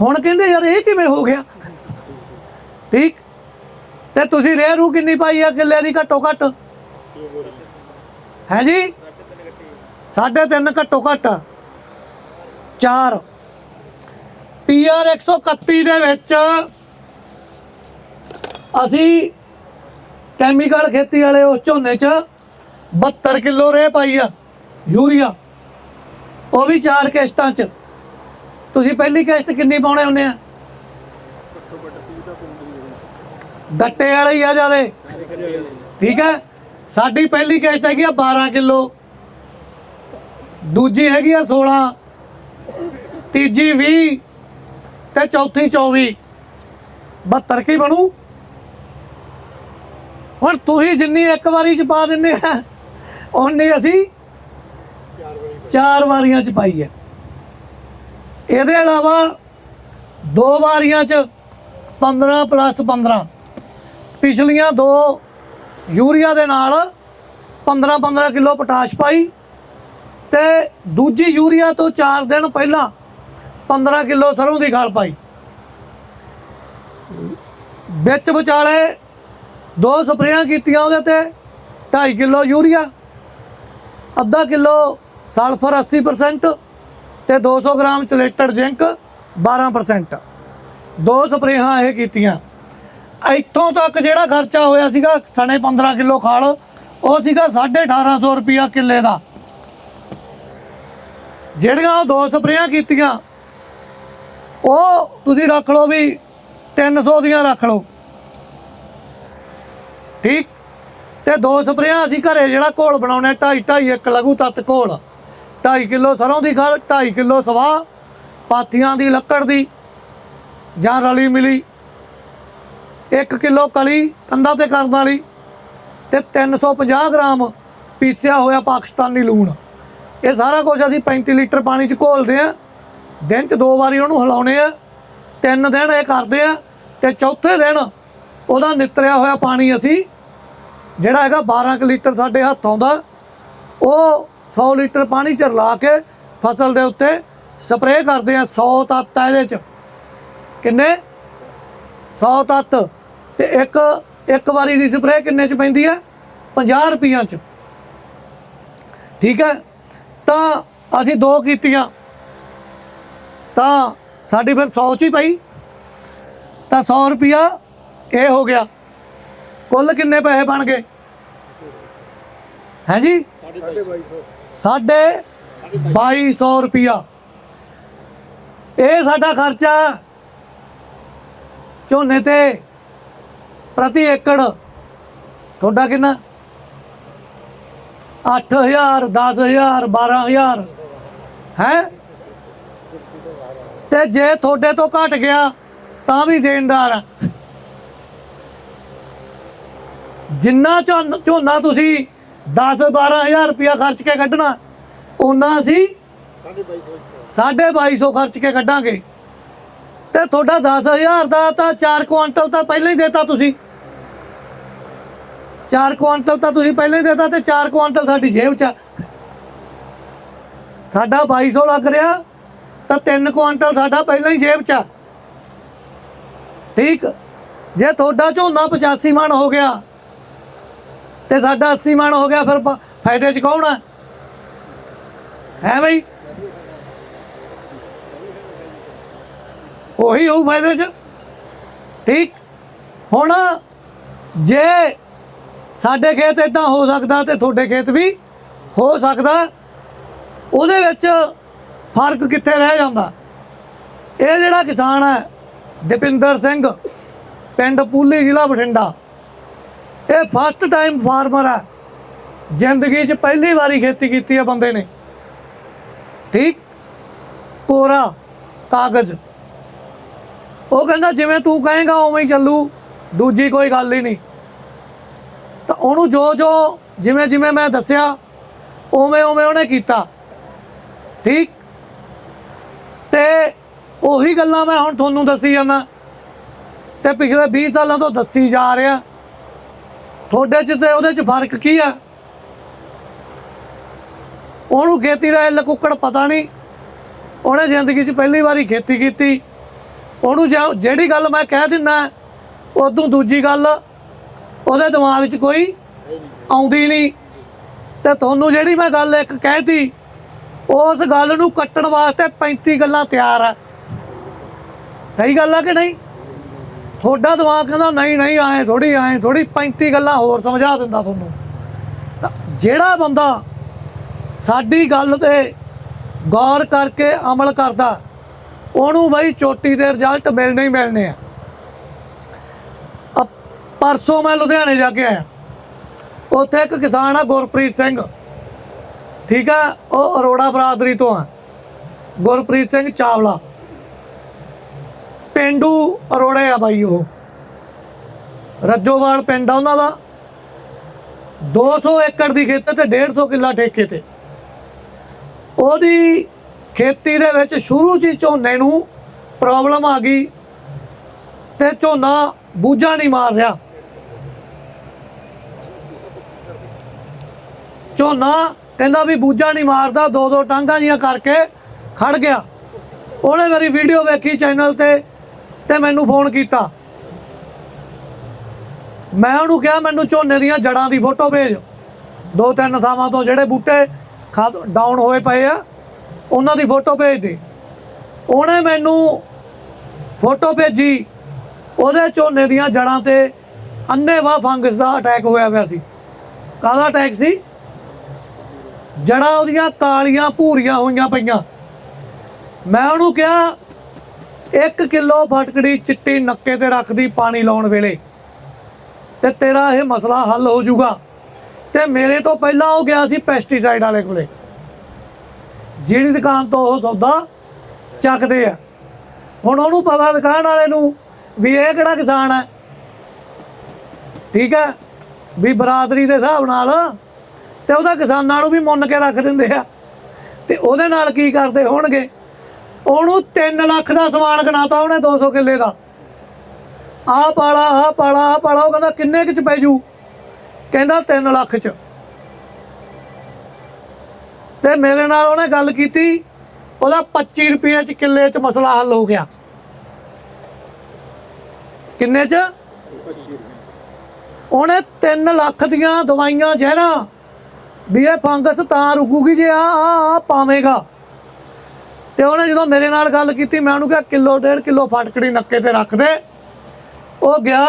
ਹੁਣ ਕਹਿੰਦੇ, ਯਾਰ ਇਹ ਕਿਵੇਂ ਹੋ ਗਿਆ? ਠੀਕ? ਤੇ ਤੁਸੀਂ ਰੇਹ ਰੂ ਕਿੰਨੀ ਪਾਈ ਆ? ਕਿੱਲੇ ਦੀ ਘੱਟੋ ਘੱਟ ਹੈ ਜੀ? ਸਾਢੇ ਤਿੰਨ ਘੱਟੋ ਘੱਟ 4 ਪੀਆਰ 131 ਦੇ ਵਿੱਚ ਅਸੀਂ ਕੈਮੀਕਲ ਖੇਤੀ ਵਾਲੇ ਉਸ ਝੋਨੇ 'ਚ 72 ਕਿਲੋ ਰੇ ਪਾਈ ਆ, ਯੂਰੀਆ। ਉਹ ਵੀ ਚਾਰ ਕਿਸ਼ਤਾਂ 'ਚ। ਤੁਸੀਂ ਪਹਿਲੀ ਕਿਸ਼ਤ ਕਿੰਨੀ ਪਾਉਣੇ ਹੁੰਦੇ ਆ? ਗੱਟੇ ਵਾਲੇ ਹੀ ਆ ਜਿਆਦੇ। ਠੀਕ ਹੈ? ਸਾਡੀ ਪਹਿਲੀ ਕਿਸ਼ਤ ਹੈਗੀ ਆ 12 ਕਿਲੋ। ਦੂਜੀ ਹੈਗੀ ਆ 16 ਤੀਜੀ 20 ਤੇ ਚੌਥੀ 24 72 ਕੀ ਬਣੂ? ਹੁਣ ਤੁਸੀਂ ਜਿੰਨੀ ਇੱਕ ਵਾਰੀ ਚ ਪਾ ਦਿੰਦੇ ਆ, ਓਨੀ ਅਸੀਂ ਚਾਰ ਵਾਰੀਆਂ ਚ ਪਾਈ ਹੈ ਇਹਦੇ ਇਲਾਵਾ ਦੋ ਵਾਰੀਆਂ ਚ 15 ਪਲੱਸ 15 ਪਿਛਲੀਆਂ ਦੋ ਯੂਰੀਆ ਦੇ ਨਾਲ 15 15 ਕਿਲੋ ਪੋਟਾਸ਼ ਪਾਈ ਤੇ ਦੂਜੀ ਯੂਰੀਆ ਤੋਂ 4 ਦਿਨ ਪਹਿਲਾਂ 15 ਕਿਲੋ ਸਰੋਂ ਦੀ ਖਾਲ ਪਾਈ। ਵਿੱਚ ਵਿਚਾਲੇ ਦੋ ਸਪਰੇਆਂ ਕੀਤੀਆਂ ਉਹਦੇ ਤੇ 2.5 ਕਿਲੋ ਯੂਰੀਆ, ਅੱਧਾ ਕਿਲੋ ਸਲਫਰ 80% ਤੇ 200 ਗ੍ਰਾਮ ਚਲੇਟਡ ਜ਼ਿੰਕ 12% ਦੋ ਸਪਰੇਹਾਂ ਇਹ ਕੀਤੀਆਂ। ਇੱਥੋਂ ਤੱਕ ਜਿਹੜਾ ਖਰਚਾ ਹੋਇਆ ਸੀਗਾ ਸਣੇ 15 ਕਿਲੋ ਖਾਲ, ਉਹ ਸੀਗਾ 1850 ਰੁਪਿਆ ਕਿੱਲੇ ਦਾ। ਜਿਹੜੀਆਂ ਉਹ ਦੋ ਸਪਰੇਆਂ ਕੀਤੀਆਂ, ਉਹ ਤੁਸੀਂ ਰੱਖ ਲਓ ਵੀ 300 ਦੀਆਂ ਰੱਖ ਲਓ। ਠੀਕ? ਤੇ ਦੋ ਸਪਰੇਆਂ ਅਸੀਂ ਘਰੇ ਜਿਹੜਾ ਘੋਲ ਬਣਾਉਣੇ 2.5 2.5 ਇੱਕ ਲਘੂ ਤੱਤ ਘੋਲ। 2.5 ਕਿਲੋ ਸਰੋਂ ਦੀ ਖਾਲ 2.5 ਕਿਲੋ ਸਵਾਹ, ਪਾਥੀਆਂ ਦੀ ਲੱਕੜ ਦੀ ਜਾਂ ਰਲੀ ਮਿਲੀ। 1 ਕਿਲੋ ਕਲੀ ਕੰਧਾਂ ਤੇ ਕਰਨ ਵਾਲੀ ਤੇ 350 ਗ੍ਰਾਮ ਪੀਸਿਆ ਹੋਇਆ ਪਾਕਿਸਤਾਨੀ ਲੂਣ। ਇਹ ਸਾਰਾ ਕੁਝ ਅਸੀਂ 35 ਲੀਟਰ ਪਾਣੀ 'ਚ ਘੋਲਦੇ ਆ ਦਿਨ 'ਚ ਦੋ ਵਾਰੀ ਉਹਨੂੰ ਹਿਲਾਉਣੇ ਆ। ਤਿੰਨ ਦਿਨ ਇਹ ਕਰਦੇ ਆ ਤੇ ਚੌਥੇ ਦਿਨ ਉਹਦਾ ਨਿਤਰਿਆ ਹੋਇਆ ਪਾਣੀ ਅਸੀਂ ਜਿਹੜਾ ਹੈਗਾ 12 ਕੁ ਲੀਟਰ ਸਾਡੇ ਹੱਥ ਆਉਂਦਾ, ਉਹ 100 ਲੀਟਰ ਪਾਣੀ ਚ ਰਲਾ ਕੇ ਫਸਲ ਦੇ ਉੱਤੇ ਸਪਰੇਅ ਕਰਦੇ ਆ 100 ਤੱਤ ਆ ਇਹਦੇ ਚ। ਕਿੰਨੇ? 100 ਤੱਤ। ਤੇ ਇੱਕ ਇੱਕ ਵਾਰੀ ਦੀ ਸਪਰੇਅ ਕਿੰਨੇ ਚ ਪੈਂਦੀ ਹੈ? 50 ਰੁਪਈਆਂ ਚ। ਠੀਕ ਹੈ? ਤਾਂ ਅਸੀਂ ਦੋ ਕੀਤੀਆਂ। ਤਾਂ ਸਾਡੀ ਫਿਰ 100 ਚ ਹੀ ਪਈ। ਤਾਂ 100 ਰੁਪਿਆ ਇਹ ਹੋ ਗਿਆ। ਕੁੱਲ ਕਿੰਨੇ ਪੈਸੇ ਬਣ ਗਏ? ਹੈ ਜੀ? ਸਾਢੇ 2200 ਰੁਪਿਆ ਇਹ ਸਾਡਾ ਖਰਚਾ ਝੋਨੇ ਤੇ ਪ੍ਰਤੀ ਏਕੜ। ਤੁਹਾਡਾ ਕਿੰਨਾ? 8000 10000 12000 ਹੈ? ਤੇ ਜੇ ਤੁਹਾਡੇ ਤੋਂ ਘਟ ਗਿਆ, ਤਾਂ ਵੀ ਦੇਣਦਾਰ ਆ। ਜਿੰਨਾ ਝੋਨ- ਝੋਨਾ ਤੁਸੀਂ 10 12000 ਰੁਪਇਆ ਖਰਚ ਕੇ ਕੱਢਣਾ ਉਹਨਾਂ ਅਸੀਂ 2250 ਖਰਚ ਕੇ ਕੱਢਾਂਗੇ। ਤੇ ਤੁਹਾਡਾ 10000 ਦਾ ਤਾਂ 4 ਕੁਆਂਟਲ ਤਾਂ ਪਹਿਲਾਂ ਹੀ ਦੇਤਾ ਤੁਸੀਂ। 4 ਕੁਆਂਟਲ ਤਾਂ ਤੁਸੀਂ ਪਹਿਲਾਂ ਹੀ ਦੇਤਾ ਤੇ 4 ਕੁਆਂਟਲ ਸਾਡੀ ਜੇਬ 'ਚ ਆ। ਸਾਡਾ 2200 ਲੱਗ ਰਿਹਾ, ਤਾਂ 3 ਕੁਆਂਟਲ ਸਾਡਾ ਪਹਿਲਾਂ ਹੀ ਜੇਬ 'ਚ ਠੀਕ? ਜੇ ਤੁਹਾਡਾ ਝੋਨਾ 85 ਮਣ ਹੋ ਗਿਆ, ਤੇ ਸਾਡਾ 80 ਮਣ ਹੋ ਗਿਆ, ਫਿਰ ਫਾਇਦੇ 'ਚ ਕੌਣ ਆ? ਹੈ ਬਈ? ਉਹੀ ਹੋਊ ਫਾਇਦੇ 'ਚ। ਠੀਕ? ਹੁਣ ਜੇ ਸਾਡੇ ਖੇਤ ਇਦਾਂ ਹੋ ਸਕਦਾ ਤੇ ਤੁਹਾਡੇ ਖੇਤ ਵੀ ਹੋ ਸਕਦਾ। ਉਹਦੇ ਵਿੱਚ ਫ਼ਰਕ ਕਿੱਥੇ ਰਹਿ ਜਾਂਦਾ? ਇਹ ਜਿਹੜਾ ਕਿਸਾਨ ਹੈ, ਦਪਿੰਦਰ ਸਿੰਘ, ਪਿੰਡ ਪੂਲੀ ਜ਼ਿਲ੍ਹਾ ਬਠਿੰਡਾ। ਇਹ ਫਸਟ ਟਾਈਮ ਫਾਰਮਰ ਹੈ। ਜ਼ਿੰਦਗੀ 'ਚ ਪਹਿਲੀ ਵਾਰੀ ਖੇਤੀ ਕੀਤੀ ਹੈ ਬੰਦੇ ਨੇ। ਠੀਕ? ਕੋਰਾ, ਕਾਗਜ਼। ਉਹ ਕਹਿੰਦਾ, ਜਿਵੇਂ ਤੂੰ ਕਹੇਗਾ, ਉਵੇਂ ਹੀ ਚੱਲੂ। ਦੂਜੀ ਕੋਈ ਗੱਲ ਹੀ ਨਹੀਂ। ਤਾਂ ਉਹਨੂੰ ਜੋ ਜੋ ਜਿਵੇਂ ਜਿਵੇਂ ਮੈਂ ਦੱਸਿਆ, ਉਵੇਂ ਉਵੇਂ ਉਹਨੇ ਕੀਤਾ। ਠੀਕ? ਤੇ ਉਹੀ ਗੱਲਾਂ ਮੈਂ ਹੁਣ ਤੁਹਾਨੂੰ ਦੱਸੀ ਜਾਂਦਾ। ਤੇ ਪਿਛਲੇ 20 ਸਾਲਾਂ ਤੋਂ ਦੱਸੀ ਜਾ ਰਿਹਾ। ਤੁਹਾਡੇ 'ਚ ਤੇ ਉਹਦੇ 'ਚ ਫ਼ਰਕ ਕੀ ਆ? ਉਹਨੂੰ ਖੇਤੀ ਦਾ ਇੱਲ ਕੁੱਕੜ ਪਤਾ ਨਹੀਂ। ਉਹਨੇ ਜ਼ਿੰਦਗੀ 'ਚ ਪਹਿਲੀ ਵਾਰੀ ਖੇਤੀ ਕੀਤੀ। ਉਹਨੂੰ ਜੇ- ਜਿਹੜੀ ਗੱਲ ਮੈਂ ਕਹਿ ਦਿੰਨਾ, ਉਦੋਂ ਦੂਜੀ ਗੱਲ ਉਹਦੇ ਦਿਮਾਗ 'ਚ ਕੋਈ ਆਉਂਦੀ ਨਹੀਂ। ਤੇ ਤੁਹਾਨੂੰ ਜਿਹੜੀ ਮੈਂ ਗੱਲ ਇੱਕ ਕਹਿਤੀ, ਉਸ ਗੱਲ ਨੂੰ ਕੱਟਣ ਵਾਸਤੇ 35 ਗੱਲਾਂ ਤਿਆਰ ਆ। ਸਹੀ ਗੱਲ ਆ ਕਿ ਨਹੀਂ? ਤੁਹਾਡਾ ਦਿਮਾਗ ਕਹਿੰਦਾ, ਨਹੀਂ ਨਹੀਂ ਆਏ ਥੋੜੀ ਆਏ ਥੋੜੀ 35 ਗੱਲਾਂ ਹੋਰ ਸਮਝਾ ਦਿੰਦਾ ਤੁਹਾਨੂੰ। ਤਾਂ ਜਿਹੜਾ ਬੰਦਾ ਸਾਡੀ ਗੱਲ ਤੇ ਗੌਰ ਕਰਕੇ ਅਮਲ ਕਰਦਾ, ਉਹਨੂੰ ਬਈ ਚੋਟੀ ਦੇ ਰਿਜ਼ਲਟ ਮਿਲਣੇ ਹੀ ਮਿਲਣੇ ਆ। ਪਰਸੋਂ ਮੈਂ ਲੁਧਿਆਣੇ ਜਾ ਕੇ ਆਇਆ। ਉੱਥੇ ਇੱਕ ਕਿਸਾਨ ਆ, ਗੁਰਪ੍ਰੀਤ ਸਿੰਘ। ਠੀਕ ਆ? ਉਹ ਅਰੋੜਾ ਬਰਾਦਰੀ ਤੋਂ ਆ। ਗੁਰਪ੍ਰੀਤ ਸਿੰਘ ਚਾਵਲਾ। ਪਿੰਡੂ ਅਰੋੜੇ ਆ ਬਾਈ ਉਹ। ਰੱਜੋਵਾਲ ਪਿੰਡ ਆ ਉਹਨਾਂ ਦਾ। 200 ਏਕੜ ਦੀ ਖੇਤੀ ਤੇ 150 ਕਿੱਲਾ ਠੇਕੇ ਤੇ। ਉਹਦੀ ਖੇਤੀ ਦੇ ਵਿੱਚ ਸ਼ੁਰੂ 'ਚ ਹੀ ਝੋਨੇ ਨੂੰ ਪ੍ਰੋਬਲਮ ਆ ਗਈ ਤੇ ਝੋਨਾ ਬੂਝਾ ਨਹੀਂ ਮਾਰ ਰਿਹਾ। ਝੋਨਾ ਕਹਿੰਦਾ ਵੀ ਬੂਝਾ ਨਹੀਂ ਮਾਰਦਾ ਦੋ ਦੋ ਟਾਂਗਾ ਜੀਆਂ ਕਰਕੇ ਖੜ ਗਿਆ। ਉਹਨੇ ਮੇਰੀ ਵੀਡੀਓ ਵੇਖੀ ਚੈਨਲ ਤੇ ਤੇ ਮੈਨੂੰ ਫੋਨ ਕੀਤਾ। ਮੈਂ ਉਹਨੂੰ ਕਿਹਾ, ਮੈਨੂੰ ਝੋਨੇ ਦੀਆਂ ਜੜਾਂ ਦੀ ਫੋਟੋ ਭੇਜ। ਦੋ ਤਿੰਨ ਥਾਵਾਂ ਤੋਂ ਜਿਹੜੇ ਬੂਟੇ ਡਾਊਨ ਹੋਏ ਪਏ ਆ, ਉਹਨਾਂ ਦੀ ਫੋਟੋ ਭੇਜ ਦੇ। ਉਹਨੇ ਮੈਨੂੰ ਫੋਟੋ ਭੇਜੀ। ਉਹਦੇ ਝੋਨੇ ਦੀਆਂ ਜੜਾਂ ਤੇ ਅੰਨੇਵਾਹ ਫੰਗਸ ਦਾ ਅਟੈਕ ਹੋਇਆ ਹੋਇਆ ਸੀ। ਕਾਹਦਾ ਅਟੈਕ ਸੀ? ਜੜਾਂ ਉਹਦੀਆਂ ਕਾਲੀਆਂ ਭੂਰੀਆਂ ਹੋਈਆਂ ਪਈਆਂ। ਮੈਂ ਉਹਨੂੰ ਕਿਹਾ 1 ਕਿਲੋ ਫਟਕੜੀ ਚਿੱਟੀ ਨੱਕੇ ਤੇ ਰੱਖਦੀ ਪਾਣੀ ਲਾਉਣ ਵੇਲੇ। ਤੇ ਤੇਰਾ ਇਹ ਮਸਲਾ ਹੱਲ ਹੋ ਜਾਊਗਾ। ਤੇ ਮੇਰੇ ਤੋਂ ਪਹਿਲਾਂ ਉਹ ਗਿਆ ਸੀ ਪੈਸਟੀਸਾਈਡ ਵਾਲੇ ਕੋਲੇ। ਜਿਹੜੀ ਦੁਕਾਨ ਤੋਂ ਉਹ ਸੌਦਾ ਚੱਕਦੇ ਆ। ਹੁਣ ਉਹਨੂੰ ਪਤਾ ਦੁਕਾਨ ਵਾਲੇ ਨੂੰ ਵੀ ਇਹ ਕਿਹੜਾ ਕਿਸਾਨ ਹੈ। ਠੀਕ ਹੈ? ਵੀ ਬਰਾਦਰੀ ਦੇ ਹਿਸਾਬ ਨਾਲ ਤੇ ਉਹਦਾ ਕਿਸਾਨਾਂ ਨੂੰ ਵੀ ਮੁੰਨ ਕੇ ਰੱਖ ਦਿੰਦੇ ਆ। ਤੇ ਉਹਦੇ ਨਾਲ ਕੀ ਕਰਦੇ ਹੋਣਗੇ? ਉਹਨੂੰ 3 ਲੱਖ ਦਾ ਸਮਾਨ ਗਣਾਤਾ ਉਹਨੇ 200 ਕਿੱਲੇ ਦਾ। ਆਹ ਪਾਲਾ ਆਹ ਪਾਲਾ ਆਹ ਪਾਲਾ, ਉਹ ਕਹਿੰਦਾ ਕਿੰਨੇ ਕੁ ਚ ਪੈ ਜੂ? ਕਹਿੰਦਾ 3 ਲੱਖ ਚ। ਤੇ ਮੇਰੇ ਨਾਲ ਉਹਨੇ ਗੱਲ ਕੀਤੀ, ਉਹਦਾ 25 ਰੁਪਏ ਚ ਕਿੱਲੇ ਚ ਮਸਲਾ ਹੱਲ ਹੋ ਗਿਆ। ਕਿੰਨੇ ਚ? ਉਹਨੇ 3 ਲੱਖ ਦੀਆਂ ਦਵਾਈਆਂ, ਜ਼ਹਿਰਾਂ ਵੀ ਇਹ ਫੰਗਸ ਤਾਂ ਰੁਕੂਗੀ ਜੇ ਆ ਆ ਪਾਵੇਗਾ। ਤੇ ਉਹਨੇ ਜਦੋਂ ਮੇਰੇ ਨਾਲ ਗੱਲ ਕੀਤੀ, ਮੈਂ ਉਹਨੂੰ ਕਿਹਾ, ਕਿਲੋ ਡੇਢ ਕਿਲੋ ਫਟਕੜੀ ਨੱਕੇ ਤੇ ਰੱਖ ਦੇ। ਉਹ ਗਿਆ,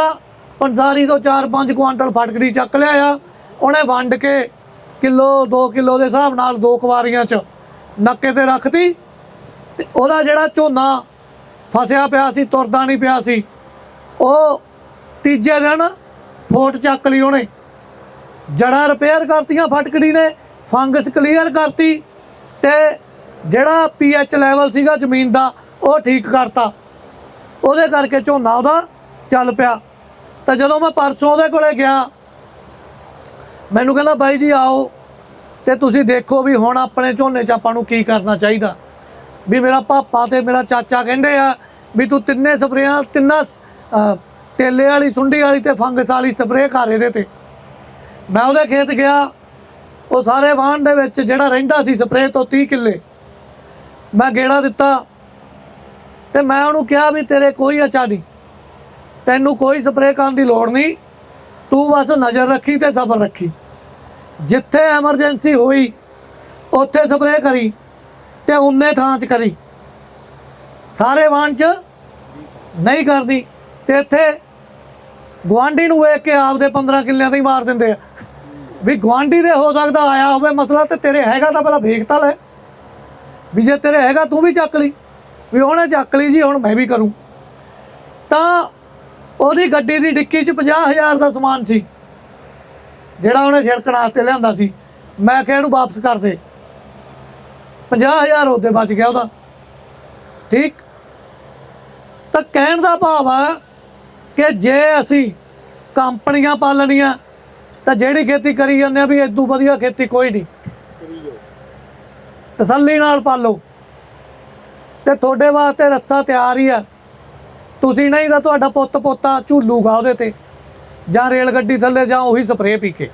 ਪੰਸਾਰੀ ਤੋਂ 4-5 ਕੁਆਂਟਲ ਫਟਕੜੀ ਚੱਕ ਲਿਆ ਆ ਉਹਨੇ ਵੰਡ ਕੇ ਕਿਲੋ 2 ਕਿਲੋ ਦੇ ਹਿਸਾਬ ਨਾਲ ਦੋ ਕੁਵਾਰੀਆਂ ਚ ਨੱਕੇ ਤੇ ਰੱਖਤੀ। ਤੇ ਉਹਦਾ ਜਿਹੜਾ ਝੋਨਾ ਫਸਿਆ ਪਿਆ ਸੀ, ਤੁਰਦਾ ਨਹੀਂ ਪਿਆ ਸੀ, ਉਹ ਤੀਜੇ ਦਿਨ ਫੋਟ ਚੱਕ ਲਈ ਉਹਨੇ। ਜੜਾਂ ਰਿਪੇਅਰ ਕਰਤੀਆਂ ਫਟਕੜੀ ਨੇ ਫੰਗਸ ਕਲੀਅਰ ਕਰਤੀ ਤੇ ਜਿਹੜਾ ਪੀਐਚ ਲੈਵਲ ਸੀਗਾ ਜ਼ਮੀਨ ਦਾ ਉਹ ਠੀਕ ਕਰਤਾ। ਉਹਦੇ ਕਰਕੇ ਝੋਨਾ ਉਹਦਾ ਚੱਲ ਪਿਆ। ਤਾਂ ਜਦੋਂ ਮੈਂ ਪਰਸੋਂ ਉਹਦੇ ਕੋਲੇ ਗਿਆ ਮੈਨੂੰ ਕਹਿੰਦਾ ਬਾਈ ਜੀ ਆਓ ਤੇ ਤੁਸੀਂ ਦੇਖੋ ਵੀ ਹੁਣ ਆਪਣੇ ਝੋਨੇ 'ਚ ਆਪਾਂ ਨੂੰ ਕੀ ਕਰਨਾ ਚਾਹੀਦਾ। ਵੀ ਮੇਰਾ ਪਾਪਾ ਤੇ ਮੇਰਾ ਚਾਚਾ ਕਹਿੰਦੇ ਆ ਵੀ ਤੂੰ ਤਿੰਨੇ ਸਪਰੇਆਂ ਤਿੰਨਾਂ ਅਹ, ਤੇਲੇ ਵਾਲੀ ਸੁੰਡੀ ਵਾਲੀ ਤੇ ਫੰਗਸ ਵਾਲੀ ਸਪਰੇਅ ਕਰ ਇਹਦੇ ਤੇ। ਮੈਂ ਉਹਦੇ ਖੇਤ ਗਿਆ, ਉਹ ਸਾਰੇ ਵਾਹਣ ਦੇ ਵਿੱਚ ਜਿਹੜਾ ਰਹਿੰਦਾ ਸੀ ਸਪਰੇਅ ਤੋਂ 30 ਕਿੱਲੇ, ਮੈਂ ਗੇੜਾ ਦਿੱਤਾ ਤੇ ਮੈਂ ਉਹਨੂੰ ਕਿਹਾ ਵੀ ਤੇਰੇ ਕੋਈ ਅਚਾ ਨਹੀਂ, ਤੈਨੂੰ ਕੋਈ ਸਪਰੇਅ ਕਰਨ ਦੀ ਲੋੜ ਨਹੀਂ, ਤੂੰ ਬਸ ਨਜ਼ਰ ਰੱਖੀ ਤੇ ਸਬਰ ਰੱਖੀ। ਜਿੱਥੇ ਐਮਰਜੈਂਸੀ ਹੋਈ, ਉੱਥੇ ਸਪਰੇਅ ਕਰੀ ਤੇ ਉਨੇ ਥਾਂ 'ਚ ਕਰੀ। ਸਾਰੇ ਵਾਹਣ 'ਚ ਨਹੀਂ ਕਰਦੀ ਤੇ ਇੱਥੇ ਗਵਾਂਢੀ ਨੂੰ ਵੇਖ ਕੇ ਆਪਦੇ 15 ਕਿੱਲਿਆਂ ਤੇ ਹੀ ਮਾਰ ਦਿੰਦੇ ਆ। ਵੀ ਗਵਾਂਢੀ ਦੇ ਹੋ ਸਕਦਾ ਆਇਆ ਹੋਵੇ ਮਸਲਾ ਤੇ ਤੇਰੇ ਹੈਗਾ ਤਾਂ ਪਹਿਲਾਂ ਵੇਖ ਤਾਂ ਲੈ। ਵੀ ਜੇ ਤੇਰੇ ਹੈਗਾ ਤੂੰ ਵੀ ਚੱਕ ਲਈ। ਵੀ ਉਹਨੇ ਚੱਕ ਲਈ ਜੀ, ਹੁਣ ਮੈਂ ਵੀ ਕਰੂੰ। ਤਾਂ ਉਹਦੀ ਗੱਡੀ ਦੀ ਡਿੱਕੀ 'ਚ 50000 ਦਾ ਸਮਾਨ ਸੀ। ਜਿਹੜਾ ਉਹਨੇ ਛਿੜਕਣ ਵਾਸਤੇ ਲਿਆਂਦਾ ਸੀ। ਮੈਂ ਕਿਹਾ ਇਹਨੂੰ ਵਾਪਸ ਕਰ ਦੇ। 50000 ਉਹਦੇ ਬਚ ਗਿਆ ਉਹਦਾ। ਠੀਕ? ਤਾਂ ਕਹਿਣ ਦਾ ਭਾਵ ਆ ਕਿ ਜੇ ਅਸੀਂ ਕੰਪਨੀਆਂ ਪਾਲਣੀਆਂ, ਤਾਂ ਜਿਹੜੀ ਖੇਤੀ ਕਰੀ ਜਾਂਦੇ ਆ ਵੀ ਇਦੋਂ ਵਧੀਆ ਖੇਤੀ ਕੋਈ ਨਹੀਂ। ਤਸੱਲੀ ਨਾਲ ਪਾਲੋ। ਤੇ ਤੁਹਾਡੇ ਵਾਸਤੇ ਰੱਸਾ ਤਿਆਰ ਹੀ ਆ। ਤੁਸੀਂ ਨਹੀਂ ਤਾਂ ਤੁਹਾਡਾ ਪੁੱਤ ਪੋਤਾ ਝੂਲੂਗਾ ਉਹਦੇ ਤੇ, ਜਾਂ ਰੇਲ ਗੱਡੀ ਥੱਲੇ ਜਾਂ ਉਹੀ ਸਪਰੇਅ ਪੀ ਕੇ।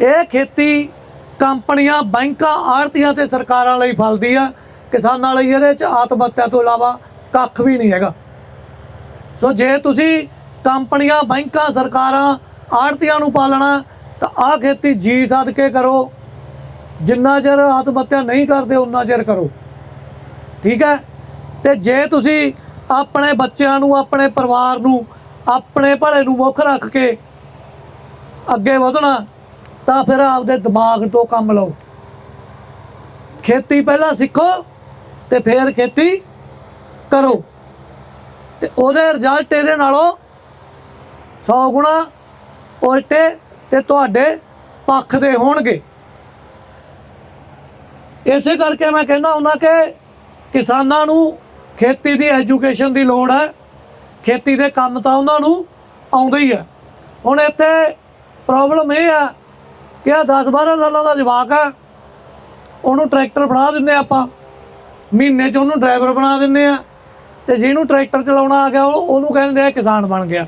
ਇਹ ਖੇਤੀ ਕੰਪਨੀਆਂ, ਬੈਂਕਾਂ, ਆੜਤੀਆਂ ਤੇ ਸਰਕਾਰਾਂ ਲਈ ਫਲਦੀ ਆ। ਕਿਸਾਨਾਂ ਲਈ ਇਹਦੇ ਚ ਆਤਮ ਹੱਤਿਆ ਤੋਂ ਇਲਾਵਾ ਕੱਖ ਵੀ ਨਹੀਂ ਹੈਗਾ। ਸੋ ਜੇ ਤੁਸੀਂ ਕੰਪਨੀਆਂ, ਬੈਂਕਾਂ, ਸਰਕਾਰਾਂ ਆੜਤੀਆਂ ਨੂੰ ਪਾਲਣਾ, ਤਾਂ ਆਹ ਖੇਤੀ ਜੀ ਸਦਕੇ ਕਰੋ। ਜਿੰਨਾ ਚਿਰ ਆਤਮ ਹੱਤਿਆ ਨਹੀਂ ਕਰਦੇ ਉਨਾ ਚਿਰ ਕਰੋ। ਠੀਕ ਹੈ? ਤੇ ਜੇ ਤੁਸੀਂ ਆਪਣੇ ਬੱਚਿਆਂ ਨੂੰ, ਆਪਣੇ ਪਰਿਵਾਰ ਨੂੰ, ਆਪਣੇ ਭਲੇ ਨੂੰ ਮੁੱਖ ਰੱਖ ਕੇ ਅੱਗੇ ਵਧਣਾ, ਤਾਂ ਫਿਰ ਆਪਦੇ ਦਿਮਾਗ ਤੋਂ ਕੰਮ ਲਓ। ਖੇਤੀ ਪਹਿਲਾਂ ਸਿੱਖੋ ਤੇ ਫਿਰ ਖੇਤੀ ਕਰੋ। ਤੇ ਉਹਦੇ ਰਿਜ਼ਲਟ ਇਹਦੇ ਨਾਲੋਂ 100 ਗੁਣਾ ਉਲਟੇ ਤੇ ਤੁਹਾਡੇ ਪੱਖ ਦੇ ਹੋਣਗੇ। ਇਸੇ ਕਰਕੇ ਮੈਂ ਕਹਿੰਦਾ ਹੁੰਦਾ ਕਿ ਕਿਸਾਨਾਂ ਨੂੰ ਖੇਤੀ ਦੀ ਐਜੂਕੇਸ਼ਨ ਦੀ ਲੋੜ ਹੈ। ਖੇਤੀ ਦੇ ਕੰਮ ਤਾਂ ਉਹਨਾਂ ਨੂੰ ਆਉਂਦੇ ਹੀ ਆ ਹੁਣ ਇੱਥੇ ਪ੍ਰੋਬਲਮ ਇਹ ਆ ਕਿ ਆ 10 12 ਸਾਲਾਂ ਦਾ ਜਵਾਕ ਆ ਉਹਨੂੰ ਟਰੈਕਟਰ ਫੜਾ ਦਿੰਨੇ ਆਪਾਂ। ਮਹੀਨੇ 'ਚ ਉਹਨੂੰ ਡਰਾਈਵਰ ਬਣਾ ਦਿੰਨੇ ਆ ਤੇ ਜਿਹਨੂੰ ਟਰੈਕਟਰ ਚਲਾਉਣਾ ਆ ਗਿਆ ਉਹਨੂੰ ਕਹਿੰਦੇ ਆ ਕਿਸਾਨ ਬਣ ਗਿਆ।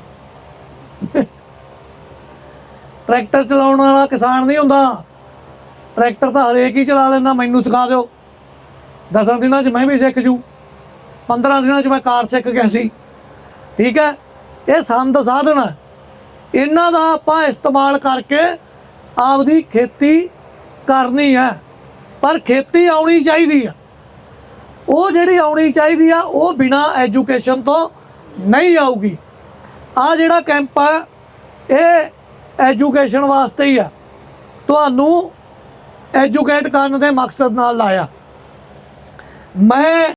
ਟਰੈਕਟਰ ਚਲਾਉਣ ਵਾਲਾ ਕਿਸਾਨ ਨਹੀਂ ਹੁੰਦਾ। ਟਰੈਕਟਰ ਤਾਂ ਹਰੇਕ ਹੀ ਚਲਾ ਲੈਂਦਾ, ਮੈਨੂੰ ਸਿਖਾ ਦਿਓ। ਦਸਾਂ ਦਿਨਾਂ 'ਚ ਮੈਂ ਵੀ ਸਿੱਖ ਜੂ। 15 ਦਿਨਾਂ 'ਚ ਮੈਂ ਕਾਰ ਸਿੱਖ ਗਿਆ ਸੀ। ਠੀਕ ਹੈ? ਇਹ ਸੰਦ ਸਾਧਨ ਹੈ। ਇਹਨਾਂ ਦਾ ਆਪਾਂ ਇਸਤੇਮਾਲ ਕਰਕੇ ਆਪਦੀ ਖੇਤੀ ਕਰਨੀ ਹੈ। ਪਰ ਖੇਤੀ ਆਉਣੀ ਚਾਹੀਦੀ ਆ ਉਹ ਜਿਹੜੀ ਆਉਣੀ ਚਾਹੀਦੀ ਆ, ਉਹ ਬਿਨਾ ਐਜੂਕੇਸ਼ਨ ਤੋਂ ਨਹੀਂ ਆਊਗੀ। ਆ ਜਿਹੜਾ ਕੈਂਪ ਆ, ਇਹ ਐਜੂਕੇਸ਼ਨ ਵਾਸਤੇ ਹੀ ਆ। ਤੁਹਾਨੂੰ ਐਜੂਕੇਟ ਕਰਨ ਦੇ ਮਕਸਦ ਨਾਲ ਲਾਇਆ। ਮੈਂ